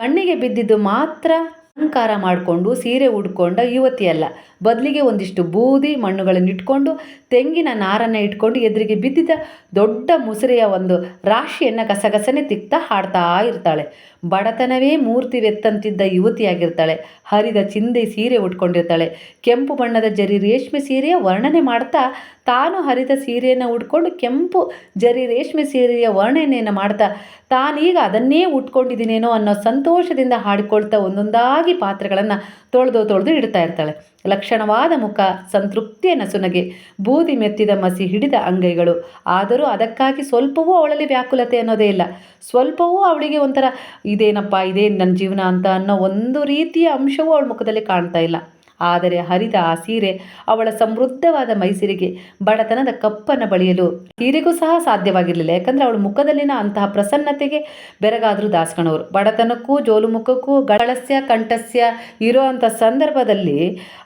ಕಣ್ಣಿಗೆ ಬಿದ್ದಿದ್ದು ಮಾತ್ರ ಅಲಂಕಾರ ಮಾಡಿಕೊಂಡು, ಸೀರೆ ಉಡ್ಕೊಂಡ ಯುವತಿಯಲ್ಲ ಬದಲಿಗೆ ಒಂದಿಷ್ಟು ಬೂದಿ ಮಣ್ಣುಗಳನ್ನು ಇಟ್ಕೊಂಡು, ತೆಂಗಿನ ನಾರನ್ನು ಇಟ್ಕೊಂಡು ಎದುರಿಗೆ ಬಿದ್ದಿದ್ದ ದೊಡ್ಡ ಮುಸುರೆಯ ಒಂದು ರಾಶಿಯನ್ನು ಗಸಗಸನೆ ತಿಕ್ತಾ ಹಾಡ್ತಾ ಇರ್ತಾಳೆ. ಬಡತನವೇ ಮೂರ್ತಿವೆತ್ತಂತಿದ್ದ ಯುವತಿಯಾಗಿರ್ತಾಳೆ. ಹರಿದ ಚಿಂದೆ ಸೀರೆ ಉಟ್ಕೊಂಡಿರ್ತಾಳೆ. ಕೆಂಪು ಬಣ್ಣದ ಜರಿ ರೇಷ್ಮೆ ಸೀರೆಯ ವರ್ಣನೆ ಮಾಡ್ತಾ ತಾನು ಹರಿದ ಸೀರೆಯನ್ನು ಉಟ್ಕೊಂಡು ಕೆಂಪು ಜರಿ ರೇಷ್ಮೆ ಸೀರೆಯ ವರ್ಣನೆಯನ್ನು ಮಾಡ್ತಾ ತಾನೀಗ ಅದನ್ನೇ ಉಟ್ಕೊಂಡಿದ್ದೀನೇನೋ ಅನ್ನೋ ಸಂತೋಷದಿಂದ ಹಾಡಿಕೊಳ್ತಾ ಒಂದೊಂದಾಗಿ ಪಾತ್ರೆಗಳನ್ನು ತೊಳೆದು ತೊಳೆದು ಇಡ್ತಾ ಇರ್ತಾಳೆ. ಲಕ್ಷಣವಾದ ಮುಖ ಸಂತೃಪ್ತಿಯ ನಸುನಗೆ ಬೂದಿ ಮೆತ್ತಿದ ಮಸಿ ಹಿಡಿದ ಅಂಗೈಗಳು. ಆದರೂ ಅದಕ್ಕಾಗಿ ಸ್ವಲ್ಪವೂ ಅವಳಲ್ಲಿ ವ್ಯಾಕುಲತೆ ಅನ್ನೋದೇ ಇಲ್ಲ. ಸ್ವಲ್ಪವೂ ಅವಳಿಗೆ ಒಂಥರ, ಇದೇನಪ್ಪ ಇದೇ ನನ್ನ ಜೀವನ ಅಂತ ಅನ್ನೋ ಒಂದು ರೀತಿಯ ಅಂಶವೂ ಅವಳ ಮುಖದಲ್ಲಿ ಕಾಣ್ತಾ ಇಲ್ಲ. ಆದರೆ ಹರಿದ ಆ ಸೀರೆ ಅವಳ ಸಮೃದ್ಧವಾದ ಮೈಸೂರಿಗೆ ಬಡತನದ ಕಪ್ಪನ್ನು ಬಳಿಯಲು ಸೀರೆಗೂ ಸಹ ಸಾಧ್ಯವಾಗಿರಲಿಲ್ಲ. ಯಾಕಂದರೆ ಅವಳ ಮುಖದಲ್ಲಿನ ಅಂತಹ ಪ್ರಸನ್ನತೆಗೆ ಬೆರಗಾದರು ದಾಸ್ಕಣವರು. ಬಡತನಕ್ಕೂ ಜೋಲು ಮುಖಕ್ಕೂ ಗಳಸ್ಯ, ಕಂಠಸ್ಯ ಇರುವಂಥ ಸಂದರ್ಭದಲ್ಲಿ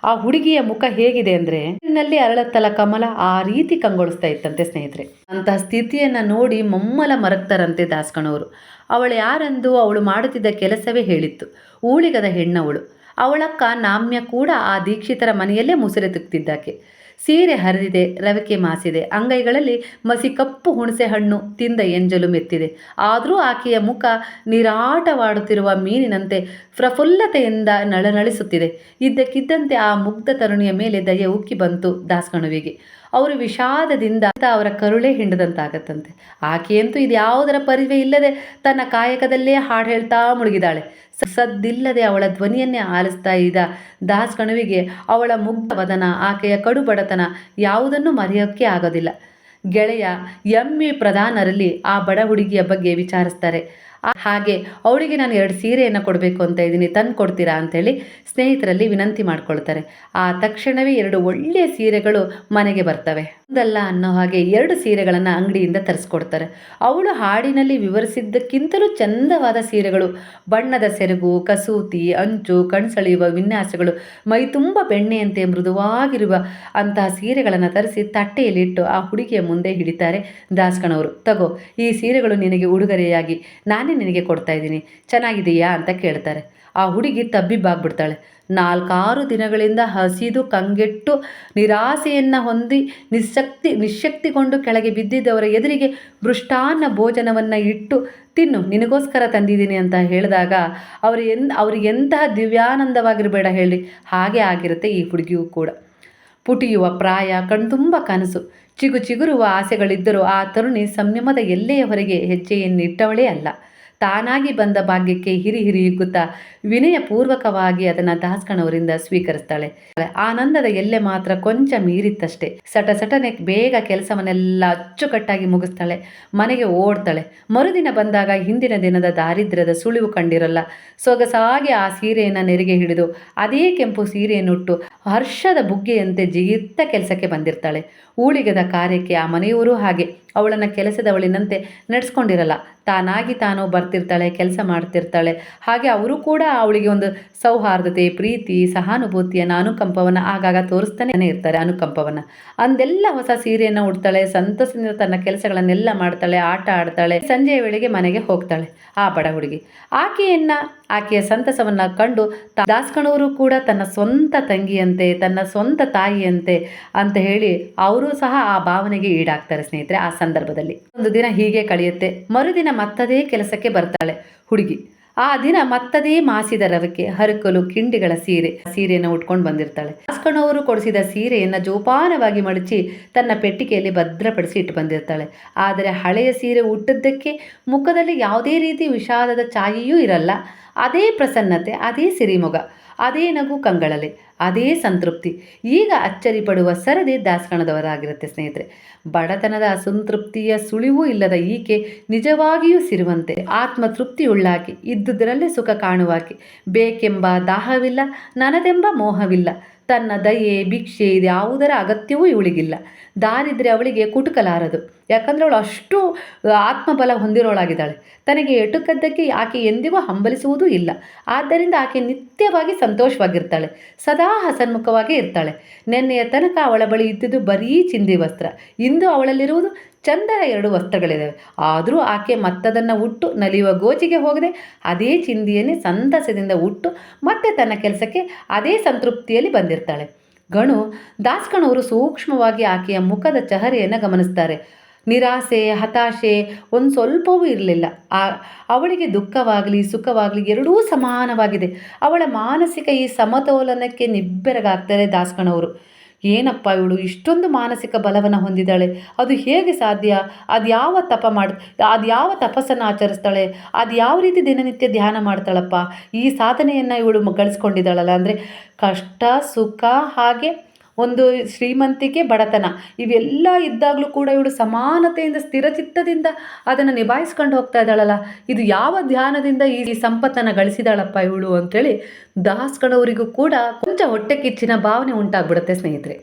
ಆ ಹುಡುಗಿಯ ಮುಖ ಹೇಗಿದೆ ಅಂದರೆ ನಲ್ಲಿ ಅರಳತ್ತಲ ಕಮಲ ಆ ರೀತಿ ಕಂಗೊಳಿಸ್ತಾ ಇತ್ತಂತೆ ಸ್ನೇಹಿತರೆ. ಅಂತಹ ಸ್ಥಿತಿಯನ್ನು ನೋಡಿ ಮಮ್ಮಲ ಮರಗ್ತಾರಂತೆ ದಾಸ್ಕಣವರು. ಅವಳು ಯಾರೆಂದು ಅವಳು ಮಾಡುತ್ತಿದ್ದ ಕೆಲಸವೇ ಹೇಳಿತ್ತು. ಊಳಿಗದ ಹೆಣ್ಣವಳು. ಅವಳಕ್ಕ ನಾಮ್ಯ ಕೂಡ ಆ ದೀಕ್ಷಿತರ ಮನೆಯಲ್ಲೇ ಮುಸುರೆ ತುಕ್ತಿದ್ದಾಕೆ ಸೀರೆ ಹರಿದಿದೆ, ರವಿಕೆ ಮಾಸಿದೆ. ಅಂಗೈಗಳಲ್ಲಿ ಮಸಿ ಕಪ್ಪು ಹುಣಸೆ ಹಣ್ಣು ತಿಂದ ಎಂಜಲು ಮೆತ್ತಿದೆ. ಆದರೂ ಆಕೆಯ ಮುಖ ನಿರಾಟವಾಡುತ್ತಿರುವ ಮೀನಿನಂತೆ ಪ್ರಫುಲ್ಲತೆಯಿಂದ ನಳನಳಿಸುತ್ತಿದೆ. ಇದ್ದಕ್ಕಿದ್ದಂತೆ ಆ ಮುಗ್ಧ ತರುಣಿಯ ಮೇಲೆ ದಯೆ ಉಕ್ಕಿ ಬಂತು ದಾಸ್ಗಣುವಿಗೆ ಅವರು ವಿಷಾದದಿಂದ ಅವರ ಕರುಳೆ ಹಿಂಡದಂತಾಗತ್ತಂತೆ. ಆಕೆಯಂತೂ ಇದು ಯಾವುದರ ಪರಿವೆ ಇಲ್ಲದೆ ತನ್ನ ಕಾಯಕದಲ್ಲೇ ಹಾಡು ಹೇಳ್ತಾ ಮುಳುಗಿದಾಳೆ. ಸದ್ದಿಲ್ಲದೆ ಅವಳ ಧ್ವನಿಯನ್ನೇ ಆಲಿಸ್ತಾ ಇದ್ದ ದಾಸ್ ಕಣುವಿಗೆ ಅವಳ ಮುಗ್ಧ ವದನ, ಆಕೆಯ ಕಡು ಬಡತನ ಯಾವುದನ್ನು ಮರೆಯೋಕ್ಕೆ ಆಗೋದಿಲ್ಲ. ಗೆಳೆಯ ಎಂ ಎ ಪ್ರಧಾನರಲ್ಲಿ ಆ ಬಡ ಹುಡುಗಿಯ ಬಗ್ಗೆ ವಿಚಾರಿಸ್ತಾರೆ. ಹಾಗೆ ಅವಳಿಗೆ ನಾನು ಎರಡು ಸೀರೆಯನ್ನು ಕೊಡಬೇಕು ಅಂತ ಇದ್ದೀನಿ, ತಂದು ಕೊಡ್ತೀರಾ ಅಂಥೇಳಿ ಸ್ನೇಹಿತರಲ್ಲಿ ವಿನಂತಿ ಮಾಡ್ಕೊಳ್ತಾರೆ. ಆ ತಕ್ಷಣವೇ ಎರಡು ಒಳ್ಳೆಯ ಸೀರೆಗಳು ಮನೆಗೆ ಬರ್ತವೆ. ಒಂದಲ್ಲ ಅನ್ನೋ ಹಾಗೆ ಎರಡು ಸೀರೆಗಳನ್ನು ಅಂಗಡಿಯಿಂದ ತರಿಸ್ಕೊಡ್ತಾರೆ. ಅವಳು ಹಾಡಿನಲ್ಲಿ ವಿವರಿಸಿದ್ದಕ್ಕಿಂತಲೂ ಚಂದವಾದ ಸೀರೆಗಳು, ಬಣ್ಣದ ಸೆರಗು, ಕಸೂತಿ, ಅಂಚು, ಕಣ್ಸಳೆಯುವ ವಿನ್ಯಾಸಗಳು, ಮೈ ತುಂಬ ಬೆಣ್ಣೆಯಂತೆ ಮೃದುವಾಗಿರುವ ಅಂತಹ ಸೀರೆಗಳನ್ನು ತರಿಸಿ ತಟ್ಟೆಯಲ್ಲಿಟ್ಟು ಆ ಹುಡುಗಿಯ ಮುಂದೆ ಹಿಡಿತಾರೆ ದಾಸ್ಕಣವರು. ತಗೋ, ಈ ಸೀರೆಗಳು ನಿನಗೆ ಉಡುಗೊರೆಯಾಗಿ, ನಾನೇ ನಿನಗೆ ಕೊಡ್ತಾ ಇದ್ದೀನಿ. ಚೆನ್ನಾಗಿದೆಯಾ ಅಂತ ಕೇಳ್ತಾರೆ. ಆ ಹುಡುಗಿ ತಬ್ಬಿಬ್ಬಾಗ್ಬಿಡ್ತಾಳೆ. ನಾಲ್ಕಾರು ದಿನಗಳಿಂದ ಹಸಿದು ಕಂಗೆಟ್ಟು ನಿರಾಸೆಯನ್ನು ಹೊಂದಿ ನಿಶಕ್ತಿ ನಿಶಕ್ತಿಗೊಂಡು ಕೆಳಗೆ ಬಿದ್ದಿದ್ದವರ ಎದುರಿಗೆ ಮೃಷ್ಟಾನ್ನ ಭೋಜನವನ್ನು ಇಟ್ಟು, ತಿನ್ನು, ನಿನಗೋಸ್ಕರ ತಂದಿದ್ದೀನಿ ಅಂತ ಹೇಳಿದಾಗ ಅವರು ಎನ್, ಅವ್ರಿಗೆ ಎಂತಹ ದಿವ್ಯಾನಂದವಾಗಿರಬೇಡ ಹೇಳಿ ಹಾಗೆ ಆಗಿರುತ್ತೆ ಈ ಹುಡುಗಿಯೂ ಕೂಡ. ಪುಟಿಯುವ ಪ್ರಾಯ, ಕಣ್ತುಂಬ ಕನಸು, ಚಿಗು ಚಿಗುರುವ ಆಸೆಗಳಿದ್ದರೂ ಆ ತರುಣಿ ಸಂಯಮದ ಎಲ್ಲೆಯವರೆಗೆ ಹೆಜ್ಜೆಯನ್ನಿಟ್ಟವಳೇ ಅಲ್ಲ. ತಾನಾಗಿ ಬಂದ ಭಾಗ್ಯಕ್ಕೆ ಹಿರಿ ಹಿರಿ ಹಿಗ್ಗುತ್ತಾ ವಿನಯಪೂರ್ವಕವಾಗಿ ಅದನ್ನು ದಾಸ್ಕಣವರಿಂದ ಸ್ವೀಕರಿಸ್ತಾಳೆ. ಆನಂದದ ಎಲ್ಲೆ ಮಾತ್ರ ಕೊಂಚ ಮೀರಿತ್ತಷ್ಟೇ. ಸಟ ಸಟನೆ ಬೇಗ ಕೆಲಸವನ್ನೆಲ್ಲ ಅಚ್ಚುಕಟ್ಟಾಗಿ ಮುಗಿಸ್ತಾಳೆ. ಮನೆಗೆ ಓಡ್ತಾಳೆ. ಮರುದಿನ ಬಂದಾಗ ಹಿಂದಿನ ದಿನದ ದಾರಿದ್ರ್ಯದ ಸುಳಿವು ಕಂಡಿರಲ್ಲ. ಸೊಗಸಾಗಿ ಆ ಸೀರೆಯನ್ನು ನೆರಿಗೆ ಹಿಡಿದು ಅದೇ ಕೆಂಪು ಸೀರೆಯನ್ನುಟ್ಟು ಹರ್ಷದ ಬುಗ್ಗೆಯಂತೆ ಜಿಗಿತ್ತ ಕೆಲಸಕ್ಕೆ ಬಂದಿರ್ತಾಳೆ. ಊಳಿಗದ ಕಾರ್ಯಕ್ಕೆ ಆ ಮನೆಯವರು ಹಾಗೆ. ಅವಳನ್ನು ಕೆಲಸದವಳಿನಂತೆ ನಡೆಸ್ಕೊಂಡಿರಲ್ಲ. ತಾನಾಗಿ ತಾನು ಬರ್ತಿರ್ತಾಳೆ, ಕೆಲಸ ಮಾಡ್ತಿರ್ತಾಳೆ. ಹಾಗೆ ಅವರು ಕೂಡ ಅವಳಿಗೆ ಒಂದು ಸೌಹಾರ್ದತೆ, ಪ್ರೀತಿ ಸಹಾನುಭೂತಿಯನ್ನು ಅನುಕಂಪವನ್ನು ಆಗಾಗ ತೋರಿಸ್ತಾನೆ ಇರ್ತಾರೆ ಅನುಕಂಪವನ್ನು. ಅಂದೆಲ್ಲ ಹೊಸ ಸೀರೆಯನ್ನು ಉಡ್ತಾಳೆ ಸಂತಸದಿಂದ ತನ್ನ ಕೆಲಸಗಳನ್ನೆಲ್ಲ ಮಾಡ್ತಾಳೆ, ಆಟ ಆಡ್ತಾಳೆ, ಸಂಜೆಯ ವೇಳೆಗೆ ಮನೆಗೆ ಹೋಗ್ತಾಳೆ ಆ ಬಡ ಹುಡುಗಿ. ಆಕೆಯನ್ನು ಆಕೆಯ ಸಂತಸವನ್ನು ಕಂಡು ದಾಸ್ಕಣವರು ಕೂಡ ತನ್ನ ಸ್ವಂತ ತಂಗಿಯಂತೆ, ತನ್ನ ಸ್ವಂತ ತಾಯಿಯಂತೆ ಅಂತ ಹೇಳಿ ಅವರು ಸಹ ಆ ಭಾವನೆಗೆ ಈಡಾಗ್ತಾರೆ ಸ್ನೇಹಿತರೆ ಆ ಸಂದರ್ಭದಲ್ಲಿ. ಒಂದು ದಿನ ಹೀಗೆ ಕಳೆಯುತ್ತೆ. ಮರುದಿನ ಮತ್ತದೇ ಕೆಲಸಕ್ಕೆ ಬರ್ತಾಳೆ ಹುಡುಗಿ. ಆ ದಿನ ಮತ್ತದೇ ಮಾಸಿದ ರವಕ್ಕೆ ಹರಕಲು ಕಿಂಡಿಗಳ ಸೀರೆ, ಸೀರೆಯನ್ನು ಉಟ್ಕೊಂಡು ಬಂದಿರ್ತಾಳೆ. ದಾಸ್ಕಣ್ಣವರು ಕೊಡಿಸಿದ ಸೀರೆಯನ್ನು ಜೋಪಾನವಾಗಿ ಮಡಚಿ ತನ್ನ ಪೆಟ್ಟಿಗೆಯಲ್ಲಿ ಭದ್ರಪಡಿಸಿ ಇಟ್ಟು ಬಂದಿರ್ತಾಳೆ. ಆದರೆ ಹಳೆಯ ಸೀರೆ ಉಟ್ಟದ್ದಕ್ಕೆ ಮುಖದಲ್ಲಿ ಯಾವುದೇ ರೀತಿ ವಿಷಾದದ ಛಾಯೆಯೂ ಇರಲ್ಲ. ಅದೇ ಪ್ರಸನ್ನತೆ, ಅದೇ ಸಿರಿಮೊಗ. ಅದೇ ನಗು ಕಂಗಳಲೆ, ಅದೇ ಸಂತೃಪ್ತಿ. ಈಗ ಅಚ್ಚರಿ ಪಡುವ ಸರದಿ ದಾಸ್ಕಣದವರಾಗಿರುತ್ತೆ ಸ್ನೇಹಿತರೆ. ಬಡತನದ ಅಸಂತೃಪ್ತಿಯ ಸುಳಿವೂ ಇಲ್ಲದ ಈಕೆ ನಿಜವಾಗಿಯೂ ಸಿರುವಂತೆ ಆತ್ಮತೃಪ್ತಿಯುಳ್ಳಾಕೆ, ಇದ್ದುದರಲ್ಲೇ ಸುಖ ಕಾಣುವಾಕೆ. ಬೇಕೆಂಬ ದಾಹವಿಲ್ಲ, ನನದೆಂಬ ಮೋಹವಿಲ್ಲ. ತನ್ನ ದಯೆ, ಭಿಕ್ಷೆ ಇದು ಯಾವುದರ ಅಗತ್ಯವೂ ಇವಳಿಗಿಲ್ಲ. ದಾರಿದ್ರೆ ಅವಳಿಗೆ ಕುಟುಕಲಾರದು. ಯಾಕಂದರೆ ಅವಳು ಅಷ್ಟು ಆತ್ಮಬಲ ಹೊಂದಿರೋಳಾಗಿದ್ದಾಳೆ. ತನಗೆ ಎಟುಕದ್ದಕ್ಕೆ ಆಕೆ ಎಂದಿಗೂ ಹಂಬಲಿಸುವುದೂ ಇಲ್ಲ. ಆದ್ದರಿಂದ ಆಕೆ ನಿತ್ಯವಾಗಿ ಸಂತೋಷವಾಗಿರ್ತಾಳೆ. ಸದಾ ಹಸನ್ಮುಖವಾಗಿ ಇರ್ತಾಳೆ. ನಿನ್ನೆಯ ತನಕ ಅವಳ ಬಳಿ ಇದ್ದುದು ಬರೀ ಚಿಂದಿ ವಸ್ತ್ರ. ಇಂದು ಅವಳಲ್ಲಿರುವುದು ಚಂದದ ಎರಡು ವಸ್ತ್ರಗಳಿದ್ದಾವೆ ಆದರೂ ಆಕೆ ಮತ್ತದನ್ನು ಉಟ್ಟು ನಲಿಯುವ ಗೋಚಿಗೆ ಹೋಗದೆ ಅದೇ ಚಿಂದಿಯನ್ನೇ ಸಂತಸದಿಂದ ಉಟ್ಟು ಮತ್ತೆ ತನ್ನ ಕೆಲಸಕ್ಕೆ ಅದೇ ಸಂತೃಪ್ತಿಯಲ್ಲಿ ಬಂದಿರ್ತಾಳೆ. ಗಣು ದಾಸ್ಕಣವರು ಸೂಕ್ಷ್ಮವಾಗಿ ಆಕೆಯ ಮುಖದ ಚಹರೆಯನ್ನು ಗಮನಿಸ್ತಾರೆ. ನಿರಾಸೆ, ಹತಾಶೆ ಒಂದು ಸ್ವಲ್ಪವೂ ಇರಲಿಲ್ಲ. ಆ, ಅವಳಿಗೆ ದುಃಖವಾಗಲಿ, ಸುಖವಾಗಲಿ ಎರಡೂ ಸಮಾನವಾಗಿದೆ. ಅವಳ ಮಾನಸಿಕ ಈ ಸಮತೋಲನಕ್ಕೆ ನಿಬ್ಬೆರಗಾಗ್ತಾರೆ ದಾಸ್ಕಣವರು. ಏನಪ್ಪ ಇವಳು? ಇಷ್ಟೊಂದು ಮಾನಸಿಕ ಬಲವನ್ನು ಹೊಂದಿದ್ದಾಳೆ. ಅದು ಹೇಗೆ ಸಾಧ್ಯ? ಅದು ಯಾವ ತಪ ಮಾಡಿ, ಅದು ಯಾವ ತಪಸ್ಸನ್ನು ಆಚರಿಸ್ತಾಳೆ? ಅದು ಯಾವ ರೀತಿ ದಿನನಿತ್ಯ ಧ್ಯಾನ ಮಾಡ್ತಾಳಪ್ಪ? ಈ ಸಾಧನೆಯನ್ನು ಇವಳು ಗಳಿಸ್ಕೊಂಡಿದ್ದಾಳಲ್ಲ, ಅಂದರೆ ಕಷ್ಟ, ಸುಖ, ಹಾಗೆ ಒಂದು ಶ್ರೀಮಂತಿಕೆ ಬಡತನ. ಇವೆಲ್ಲ ಇದ್ದಾಗಲೂ ಕೂಡ ಇವಳು ಸಮಾನತೆಯಿಂದ, ಸ್ಥಿರಚಿತ್ತದಿಂದ ಅದನ್ನು ನಿಭಾಯಿಸ್ಕೊಂಡು ಹೋಗ್ತಾ ಇದ್ದಾಳಲ್ಲ. ಇದು ಯಾವ ಧ್ಯಾನದಿಂದ ಈ ಸಂಪತ್ತನ್ನು ಗಳಿಸಿದಾಳಪ್ಪ ಇವಳು ಅಂತೇಳಿ ದಾಸ್ಕಣವರಿಗೂ ಕೂಡ ಕೊಂಚ ಹೊಟ್ಟೆ ಕಿಚ್ಚಿನ ಭಾವನೆ ಉಂಟಾಗ್ಬಿಡುತ್ತೆ ಸ್ನೇಹಿತರೆ.